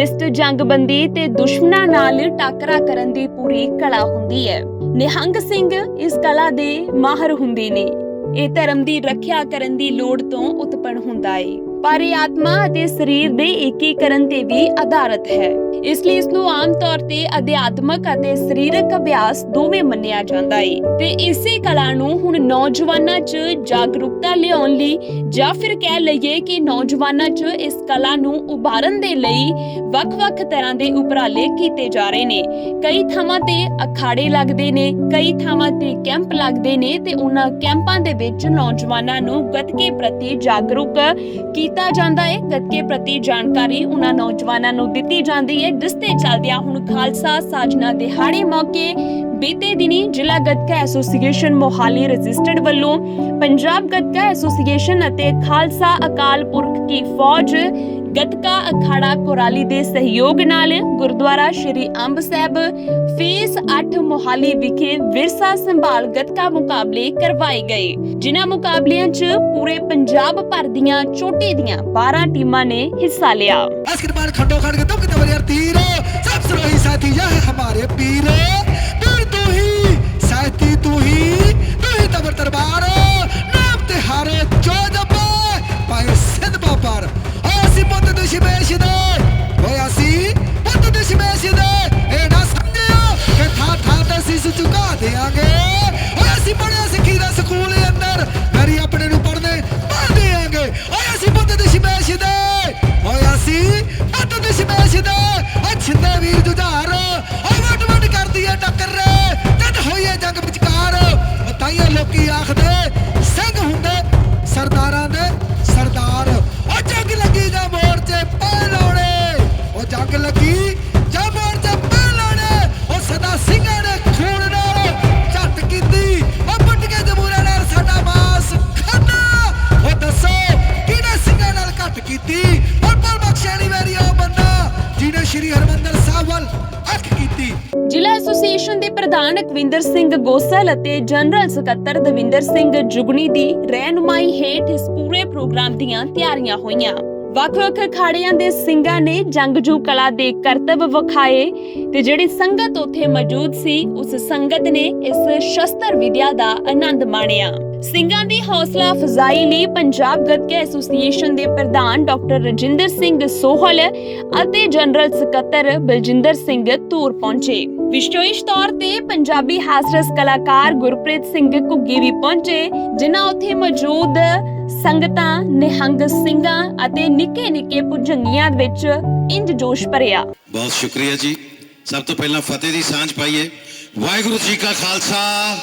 ਜਿਸ 'ਚ ਜੰਗਬੰਦੀ ਤੇ ਦੁਸ਼ਮਣਾਂ ਨਾਲ ਟਾਕਰਾ ਕਰਨ ਦੀ ਪੂਰੀ ਕਲਾ ਹੁੰਦੀ ਹੈ। ਨਿਹੰਗ ਸਿੰਘ ਇਸ ਕਲਾ ਦੇ ਮਾਹਰ ਹੁੰਦੇ ਨੇ। ਇਹ ਧਰਮ ਦੀ ਰੱਖਿਆ ਕਰਨ ਦੀ ਲੋੜ ਤੋਂ ਉਤਪੰਨ ਹੁੰਦਾ ਹੈ ਪਰ ਇਹ ਆਤਮਾ ਅਤੇ ਸਰੀਰ ਦੇ ਏਕੀਕਰਨ ਤੇ ਵੀ ਆਧਾਰਿਤ ਹੈ। ਇਸ ਲਈ ਇਸ ਨੂੰ ਆਮ ਤੌਰ ਤੇ ਅਧਿਆਤਮਕ ਅਤੇ ਸਰੀਰਕ ਅਭਿਆਸ ਦੋਵੇਂ ਮੰਨਿਆ ਜਾਂਦਾ ਹੈ ਤੇ ਇਸੇ ਕਲਾ ਨੂੰ ਹੁਣ ਨੌਜਵਾਨਾਂ 'ਚ ਜਾਗਰੂਕਤਾ ਲਿਆਉਣ ਲਈ ਜਾਂ ਫਿਰ ਕਹਿ ਲਈਏ ਕਿ ਨੌਜਵਾਨਾਂ 'ਚ ਇਸ ਕਲਾ ਨੂੰ ਉਭਾਰਨ ਦੇ ਲਈ ਵੱਖ-ਵੱਖ ਤਰ੍ਹਾਂ ਦੇ ਉਪਰਾਲੇ ਕੀਤੇ ਜਾ ਰਹੇ ਨੇ। ਕਈ ਥਾਵਾਂ ਤੇ ਅਖਾੜੇ ਲੱਗਦੇ ਨੇ, ਕਈ ਥਾਵਾਂ ਤੇ ਕੈਂਪ ਲੱਗਦੇ ਨੇ ਤੇ ਉਹਨਾਂ ਕੈਂਪਾਂ ਦੇ ਵਿੱਚ ਨੌਜਵਾਨਾਂ ਨੂੰ ਗੱਤਕੇ ਪ੍ਰਤੀ ਜਾਗਰੂਕ ਕੀਤਾ ਜਾਂਦਾ ਹੈ। ਗੱਤਕੇ ਪ੍ਰਤੀ ਜਾਣਕਾਰੀ ਉਹਨਾਂ ਨੌਜਵਾਨਾਂ ਨੂੰ ਦਿੱਤੀ ਜਾਂਦੀ ਹੈ, ਜਿਸ ਤੇ ਚੱਲਦਿਆਂ ਹੁਣ ਖਾਲਸਾ ਸਾਜਨਾ ਦਿਹਾੜੇ ਮੌਕੇ ਬੀਤੇ ਦਿਨੀ ਜ਼ਿਲ੍ਹਾ ਗੱਤਕਾ ਐਸੋਸੀਏਸ਼ਨ ਮੋਹਾਲੀ ਰਜਿਸਟਰਡ ਵੱਲੋਂ ਪੰਜਾਬ ਗੱਤਕਾ ਐਸੋਸੀਏਸ਼ਨ ਅਤੇ ਖਾਲਸਾ ਅਕਾਲ ਪੁਰਖ ਕੀ ਫੌਜ ਗੱਤਕਾ ਅਖਾੜਾ ਕੋਰਾਲੀ ਦੇ ਸਹਿਯੋਗ ਨਾਲ ਗੁਰਦੁਆਰਾ ਸ਼੍ਰੀ ਅੰਬ ਸਾਹਿਬ, ਫੇਸ 8 ਮੋਹਾਲੀ ਵਿਖੇ ਵਿਰਸਾ ਸੰਭਾਲ ਗੱਤਕਾ ਮੁਕਾਬਲੇ ਕਰਵਾਏ ਗਏ, ਜਿਨ੍ਹਾਂ ਮੁਕਾਬਲਿਆਂ 'ਚ ਪੂਰੇ ਪੰਜਾਬ ਭਰ ਦੀਆਂ ਚੋਟੀ ਦੀਆਂ 12 ਟੀਮਾਂ ਨੇ ਹਿੱਸਾ ਲਿਆ। ਬਾਸਕਟਬਾਲ ਖੱਟੋ ਖੜ ਕੇ ਤੁਮ ਕਿਤੇ ਬਰ ਤੀਰ ਸਭ ਸਰੋਹੀ ਸਾਥੀ ਯਾ ਹੈ ਹਮਾਰੇ ਪੀਰ। ਸਾਇਤੀ ਤੂੰ ਹੀ ਤੂੰ ਹੀ ਤਬਰ ਦਰਬਾਰ। ਨਾਮ ਤੇ ਹਾਰੇ ਜੋ ਦਬੇ ਪਾਇ ਸਿੱਧ ਬਾਪਰ ਆਸੀ ਪੁੱਤ ਦੁਸ਼ੀ ਦੇ, ਹੋਇਆ ਸੀ ਪੁੱਤ ਦੁਸ਼ੀ ਦੇ। ਇਹ ਨਾ ਸਮਝਿਓ ਕਿ ਥਾ ਥਾ ਤੇ ਸਿਸ ਚੁਕਾ ਦੇਾਂਗੇ ਹੋਇਆ ਸੀ ਪੜਿਆ ਸਿੱਖੀ ਦਾ ਸਕੂਲ ਅੰਦਰ ਮੇਰੀ ਆਪਣੇ ਨੂੰ ਪੜਦੇ ਪੜ ਦੇਾਂਗੇ ਹੋਇਆ ਸੀ ਪੁੱਤ ਦੁਸ਼ੀ ਬੇਸ਼ ਦੇ, ਹੋਇਆ ਅਸੀਂ ਪੁੱਤ ਦੁਸ਼ੀ ਬੇਸ਼ ਦੇ। ਅਛਿੰਦੇ ਵੀਰ ਜੁਦਾ ਓ ਜੰਗ ਲੱਗੀ। ਜਾਂ ਮੋਰਚੇ ਪੈ ਲਾਉਣੇ ਓ ਸਦਾ ਸਿੰਘਾਂ ਨੇ ਖੂਨ ਨਾਲ ਝੱਟ ਕੀਤੀ। ਓ ਪੁੱਟ ਕੇ ਜਮੂਰੇ ਨਾਲ ਸਾਡਾ ਮਾਸ ਖਾਨਾ ਓ ਦੱਸੋ ਕਿਹੜੇ ਸਿੰਘਾਂ ਨਾਲ ਘੱਟ ਕੀਤੀ? ਓ ਪਰ ਬਖਸ਼ਣੀ ਮੇਰੀ ਉਹ ਬੰਦਾ, ਜਿਹਨੇ ਸ਼੍ਰੀ ਹਰਮੰਦਰ ਸਾਹਿਬ ਵੱਲ ਅੱਖ ਕੀਤੀ। ਜ਼ਿਲ੍ਹਾ ਐਸੋਸੀਏਸ਼ਨ ਦੇ ਪ੍ਰਧਾਨ ਅਕਵਿੰਦਰ ਸਿੰਘ ਗੋਸਲ ਅਤੇ ਜਨਰਲ ਸਕੱਤਰ ਦਵਿੰਦਰ ਸਿੰਘ ਜੁਗਨੀ ਦੀ ਰਹਿਨੁਮਾਈ ਹੇਠ ਇਸ ਪੂਰੇ ਪ੍ਰੋਗਰਾਮ ਦੀਆਂ ਤਿਆਰੀਆਂ ਹੋਈਆਂ। ਵੱਖ-ਵੱਖ ਅਖਾੜਿਆਂ ਦੇ ਸਿੰਘਾਂ ਨੇ ਜੰਗਜੂ ਕਲਾ ਦੇ ਕਰਤੱਵ ਵਿਖਾਏ ਤੇ ਜਿਹੜੀ ਸੰਗਤ ਉੱਥੇ ਮੌਜੂਦ ਸੀ, ਉਸ ਸੰਗਤ ਨੇ ਇਸ ਸ਼ਸਤਰ ਵਿਦਿਆ ਦਾ ਆਨੰਦ ਮਾਣਿਆ। ਸਿੰਘਾਂ ਦੀ ਹੌਸਲਾ ਅਫਜ਼ਾਈ ਲਈ ਪੰਜਾਬ ਗੱਤਕਾ ਐਸੋਸੀਏਸ਼ਨ ਦੇ ਪ੍ਰਧਾਨ ਡਾਕਟਰ ਰਜਿੰਦਰ ਸਿੰਘ ਸੋਹਲ ਅਤੇ ਜਨਰਲ ਸਕੱਤਰ ਬਲਜਿੰਦਰ ਸਿੰਘ ਧੂਰ ਪਹੁੰਚੇ। ਵਿਸ਼ੇਸ਼ ਤੌਰ ਤੇ ਪੰਜਾਬੀ ਹਾਸਰਸ ਕਲਾਕਾਰ ਗੁਰਪ੍ਰੀਤ ਸਿੰਘ ਘੁੱਗੀ ਵੀ ਪਹੁੰਚੇ, ਜਿਨ੍ਹਾਂ ਉੱਥੇ ਮੌਜੂਦ ਸੰਗਤਾਂ ਨਿਹੰਗ ਸਿੰਘਾਂ ਅਤੇ ਨਿੱਕੇ ਨਿੱਕੇ ਭੁਜੰਗੀਆਂ ਵਿੱਚ ਇੰਜ ਜੋਸ਼ ਭਰਿਆ। ਬਹੁਤ ਸ਼ੁਕਰੀਆ ਜੀ। ਸਭ ਤੋਂ ਪਹਿਲਾਂ ਫਤਿਹ ਦੀ ਸਾਂਝ ਪਾਈਏ। ਵਾਹਿਗੁਰੂ ਜੀ ਕਾ ਖਾਲਸਾ।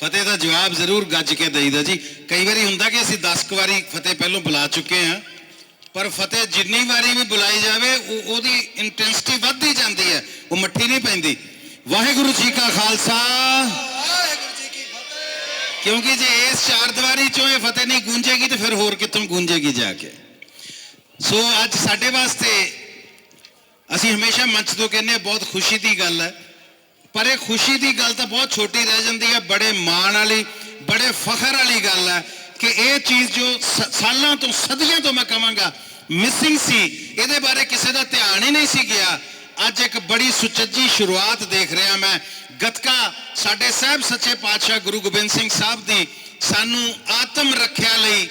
ਫਤਿਹ। ਦਾ ਜਵਾਬ ਜ਼ਰੂਰ ਗੱਜ ਕੇ ਦੇਈਦਾ ਜੀ। ਕਈ ਵਾਰੀ ਹੁੰਦਾ ਕਿ ਅਸੀਂ 10 ਕੁ ਵਾਰੀ ਫਤਿਹ ਪਹਿਲਾਂ ਬੁਲਾ ਚੁੱਕੇ ਹਾਂ ਪਰ ਫਤਿਹ ਜਿੰਨੀ ਵਾਰੀ ਵੀ ਬੁਲਾਈ ਜਾਵੇ ਉਹ ਉਹਦੀ ਇੰਟੈਂਸਿਟੀ ਵੱਧਦੀ ਜਾਂਦੀ ਹੈ। ਉਹ ਮੱਠੀ ਨਹੀਂ ਪੈਂਦੀ। ਵਾਹਿਗੁਰੂ ਜੀ ਕਾ ਖਾਲਸਾ। ਕਿਉਂਕਿ ਜੇ ਇਸ ਚਾਰ ਦੀਵਾਰੀ ਚੋਂ ਇਹ ਫਤਿਹ ਨਹੀਂ ਗੂੰਜੇਗੀ ਤੇ ਫਿਰ ਹੋਰ ਕਿੱਥੋਂ ਗੂੰਜੇਗੀ ਜਾ ਕੇ? ਸੋ ਅੱਜ ਸਾਡੇ ਵਾਸਤੇ ਅਸੀਂ ਹਮੇਸ਼ਾ ਮੰਚ ਤੋਂ ਕਹਿੰਦੇ ਹਾਂ, ਬਹੁਤ ਖੁਸ਼ੀ ਦੀ ਗੱਲ ਹੈ। ਪਰ ਇਹ ਖੁਸ਼ੀ ਦੀ ਗੱਲ ਤਾਂ ਬਹੁਤ ਛੋਟੀ ਰਹਿ ਜਾਂਦੀ ਹੈ, ਬੜੇ ਮਾਣ ਵਾਲੀ, ਬੜੇ ਫਖਰ ਵਾਲੀ ਗੱਲ ਹੈ ਕਿ ਇਹ ਚੀਜ਼ ਜੋ ਸ- ਸਾਲਾਂ ਤੋਂ, ਸਦੀਆਂ ਤੋਂ ਮੈਂ ਕਹਾਂਗਾ ਮਿਸਿੰਗ ਸੀ। ਇਹਦੇ ਬਾਰੇ ਕਿਸੇ ਦਾ ਧਿਆਨ ਹੀ ਨਹੀਂ ਸੀ ਗਿਆ। ਅੱਜ ਇੱਕ ਬੜੀ ਸੁਚੱਜੀ ਸ਼ੁਰੂਆਤ ਦੇਖ ਰਿਹਾ ਮੈਂ। ਗਤਕਾ ਸਾਡੇ ਸਾਹਿਬ ਸੱਚੇ ਪਾਤਸ਼ਾਹ ਗੁਰੂ ਗੋਬਿੰਦ ਸਿੰਘ ਸਾਹਿਬ ਦੀ ਸਾਨੂੰ ਆਤਮ ਰੱਖਿਆ ਲਈ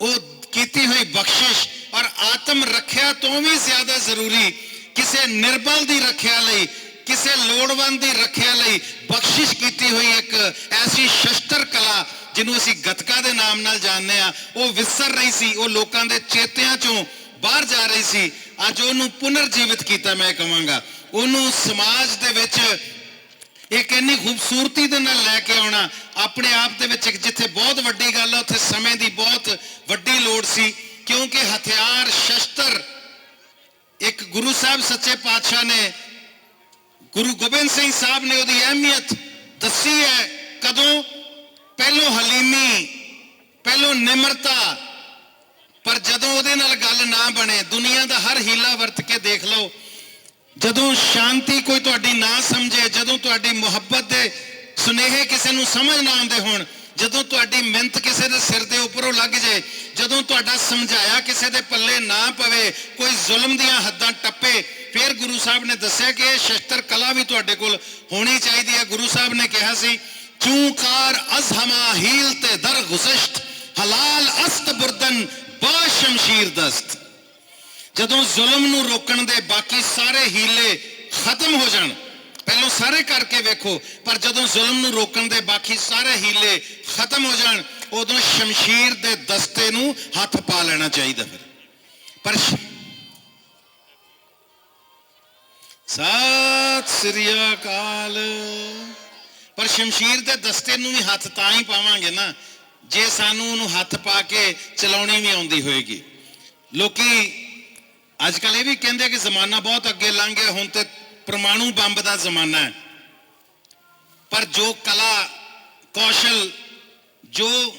ਉਹ ਕੀਤੀ ਹੋਈ ਬਖਸ਼ਿਸ਼ ਔਰ ਆਤਮ ਰੱਖਿਆ ਤੋਂ ਵੀ ਜ਼ਿਆਦਾ ਜ਼ਰੂਰੀ ਕਿਸੇ ਨਿਰਬਲ ਦੀ ਰੱਖਿਆ ਲਈ, ਕਿਸੇ ਲੋੜਵੰਦ ਦੀ ਰੱਖਿਆ ਲਈ ਬਖਸ਼ਿਸ਼ ਕੀਤੀ ਹੋਈ ਇੱਕ ਐਸੀ ਸ਼ਸਤਰ ਕਲਾ ਜਿਹਨੂੰ ਅਸੀਂ ਗਤਕਾ ਦੇ ਨਾਮ ਨਾਲ ਜਾਣਦੇ ਆ ਉਹ ਵਿਸਰ ਰਹੀ ਸੀ, ਉਹ ਲੋਕਾਂ ਦੇ ਚੇਤਿਆਂ ਚੋਂ ਬਾਹਰ ਜਾ ਰਹੀ ਸੀ। ਅੱਜ ਉਹਨੂੰ ਪੁਨਰਜੀਵਿਤ ਕੀਤਾ ਮੈਂ ਕਹਾਂਗਾ। ਉਹਨੂੰ ਸਮਾਜ ਦੇ ਵਿੱਚ ਇੱਕ ਇੰਨੀ ਖੂਬਸੂਰਤੀ ਦੇ ਨਾਲ ਲੈ ਕੇ ਆਉਣਾ, ਆਪਣੇ ਆਪ ਦੇ ਵਿੱਚ ਇੱਕ ਜਿੱਥੇ ਬਹੁਤ ਵੱਡੀ ਗੱਲ ਹੈ ਉੱਥੇ ਸਮੇਂ ਦੀ ਬਹੁਤ ਵੱਡੀ ਲੋੜ ਸੀ, ਕਿਉਂਕਿ ਹਥਿਆਰ, ਸ਼ਸਤਰ, ਇੱਕ ਗੁਰੂ ਸਾਹਿਬ ਸੱਚੇ ਪਾਤਸ਼ਾਹ ਨੇ, ਗੁਰੂ ਗੋਬਿੰਦ ਸਿੰਘ ਸਾਹਿਬ ਨੇ ਉਹਦੀ ਅਹਿਮੀਅਤ ਦੱਸੀ ਹੈ, ਕਦੋਂ? ਪਹਿਲੋਂ ਹਲੀਮੀ, ਪਹਿਲੋਂ ਨਿਮਰਤਾ, ਪਰ ਜਦੋਂ ਉਹਦੇ ਨਾਲ ਗੱਲ ਨਾ ਬਣੇ, ਦੁਨੀਆ ਦਾ ਹਰ ਹੀਲਾ ਵਰਤ ਕੇ ਦੇਖ ਲਓ ਜਦੋਂ ਸ਼ਾਂਤੀ ਕੋਈ ਤੁਹਾਡੀ ਨਾ ਸਮਝੇ, ਜਦੋਂ ਤੁਹਾਡੀ ਮੁਹੱਬਤ ਦੇ ਸੁਨੇਹੇ ਕਿਸੇ ਨੂੰ ਸਮਝ ਨਾ ਆਉਂਦੇ ਹੋਣ, ਜਦੋਂ ਤੁਹਾਡੀ ਮਿਹਨਤ ਕਿਸੇ ਦੇ ਸਿਰ ਦੇ ਉੱਪਰੋਂ ਲੱਗ ਜੇ, ਜਦੋਂ ਤੁਹਾਡਾ ਸਮਝਾਇਆ ਕਿਸੇ ਦੇ ਪੱਲੇ ਨਾ ਪਵੇ, ਕੋਈ ਜ਼ੁਲਮ ਦੀਆਂ ਹੱਦਾਂ ਟੱਪੇ, ਫਿਰ ਗੁਰੂ ਸਾਹਿਬ ਨੇ ਦੱਸਿਆ ਕਿ ਇਹ ਸ਼ਸਤਰ ਕਲਾ ਵੀ ਤੁਹਾਡੇ ਕੋਲ ਹੋਣੀ ਚਾਹੀਦੀ ਹੈ। ਗੁਰੂ ਸਾਹਿਬ ਨੇ ਕਿਹਾ ਸੀ, ਚੂਕਾਰ ਅਜ਼ਹਮਾ ਹੀਲ ਤੇ ਦਰ ਗੁਜ਼ਸ਼ਤ, ਹਲਾਲ ਅਸਤ ਬੁਰਦਨ ਬਾ ਸ਼ਮਸ਼ੀਰ ਦਸਤ। ਜਦੋਂ ਜ਼ੁਲਮ ਨੂੰ ਰੋਕਣ ਦੇ ਬਾਕੀ ਸਾਰੇ ਹੀਲੇ ਖਤਮ ਹੋ ਜਾਣ, ਪਹਿਲਾਂ ਸਾਰੇ ਕਰਕੇ ਵੇਖੋ, ਪਰ ਜਦੋਂ ਜ਼ੁਲਮ ਨੂੰ ਰੋਕਣ ਦੇ ਬਾਕੀ ਸਾਰੇ ਹੀਲੇ ਖਤਮ ਹੋ ਜਾਣ, ਉਦੋਂ ਸ਼ਮਸ਼ੀਰ ਦੇ ਦਸਤੇ ਨੂੰ ਹੱਥ ਪਾ ਲੈਣਾ ਚਾਹੀਦਾ ਫਿਰ। ਪਰ ਸ਼- ਸ੍ਰੀ ਅਕਾਲ। ਪਰ ਸ਼ਮਸ਼ੀਰ ਦੇ ਦਸਤੇ ਨੂੰ ਵੀ ਹੱਥ ਤਾਂ ਹੀ ਪਾਵਾਂਗੇ ਨਾ, ਜੇ ਸਾਨੂੰ ਉਹਨੂੰ ਹੱਥ ਪਾ ਕੇ ਚਲਾਉਣੀ ਵੀ ਆਉਂਦੀ ਹੋਏਗੀ। ਲੋਕੀ ਅੱਜ ਕੱਲ ਇਹ ਵੀ ਕਹਿੰਦੇ ਕਿ ਜ਼ਮਾਨਾ ਬਹੁਤ ਅੱਗੇ ਲੰਘ ਗਿਆ, ਹੁਣ ਤੇ ਪਰਮਾਣੂ ਬੰਬ ਦਾ ਜ਼ਮਾਨਾ ਹੈ। ਪਰ ਜੋ ਕਲਾ, ਕੌਸ਼ਲ, ਜੋ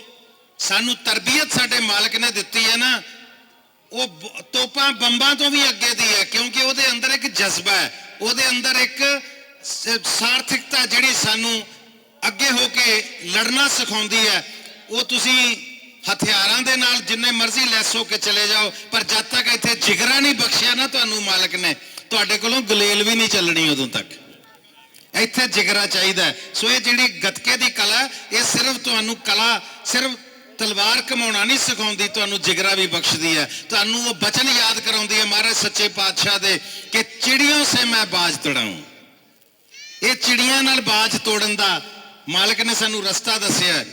ਸਾਨੂੰ ਤਰਬੀਅਤ ਸਾਡੇ ਮਾਲਕ ਨੇ ਦਿੱਤੀ ਹੈ ਨਾ, ਉਹ ਬ- ਤੋਪਾਂ ਬੰਬਾਂ ਤੋਂ ਵੀ ਅੱਗੇ ਦੀ ਹੈ, ਕਿਉਂਕਿ ਉਹਦੇ ਅੰਦਰ ਇੱਕ ਜਜ਼ਬਾ ਹੈ। ਉਹਦੇ ਅੰਦਰ ਇੱਕ ਸਾਰਥਿਕਤਾ ਜਿਹੜੀ ਸਾਨੂੰ ਅੱਗੇ ਹੋ ਕੇ ਲੜਨਾ ਸਿਖਾਉਂਦੀ ਹੈ। ਉਹ ਤੁਸੀਂ ਹਥਿਆਰਾਂ ਦੇ ਨਾਲ ਜਿੰਨੇ ਮਰਜ਼ੀ ਲੈਸ ਹੋ ਕੇ ਚਲੇ ਜਾਓ, ਪਰ ਜਦ ਤੱਕ ਇੱਥੇ ਜਿਗਰਾ ਨਹੀਂ ਬਖਸ਼ਿਆ ਨਾ ਤੁਹਾਨੂੰ ਮਾਲਕ ਨੇ, ਤੁਹਾਡੇ ਕੋਲੋਂ ਗਲੇਲ ਵੀ ਨਹੀਂ ਚੱਲਣੀ ਉਦੋਂ ਤੱਕ। ਇੱਥੇ ਜਿਗਰਾ ਚਾਹੀਦਾ ਸੋ ਇਹ ਜਿਹੜੀ ਗੱਤਕੇ ਦੀ ਕਲਾ ਇਹ ਸਿਰਫ ਤੁਹਾਨੂੰ ਕਲਾ, ਸਿਰਫ ਤਲਵਾਰ ਕਮਾਉਣਾ ਨਹੀਂ ਸਿਖਾਉਂਦੀ, ਤੁਹਾਨੂੰ ਜਿਗਰਾ ਵੀ ਬਖਸ਼ਦੀ ਹੈ। ਤੁਹਾਨੂੰ ਉਹ ਬਚਨ ਯਾਦ ਕਰਾਉਂਦੀ ਹੈ ਮਹਾਰਾਜ ਸੱਚੇ ਪਾਤਸ਼ਾਹ ਦੇ ਕਿ ਚਿੜੀਆਂ ਸੇ ਮੈਂ ਬਾਜ ਤੜਾਉਂ। ਇਹ ਚਿੜੀਆਂ ਨਾਲ ਬਾਜ ਤੋੜਨ ਦਾ ਮਾਲਕ ਨੇ ਸਾਨੂੰ ਰਸਤਾ ਦੱਸਿਆ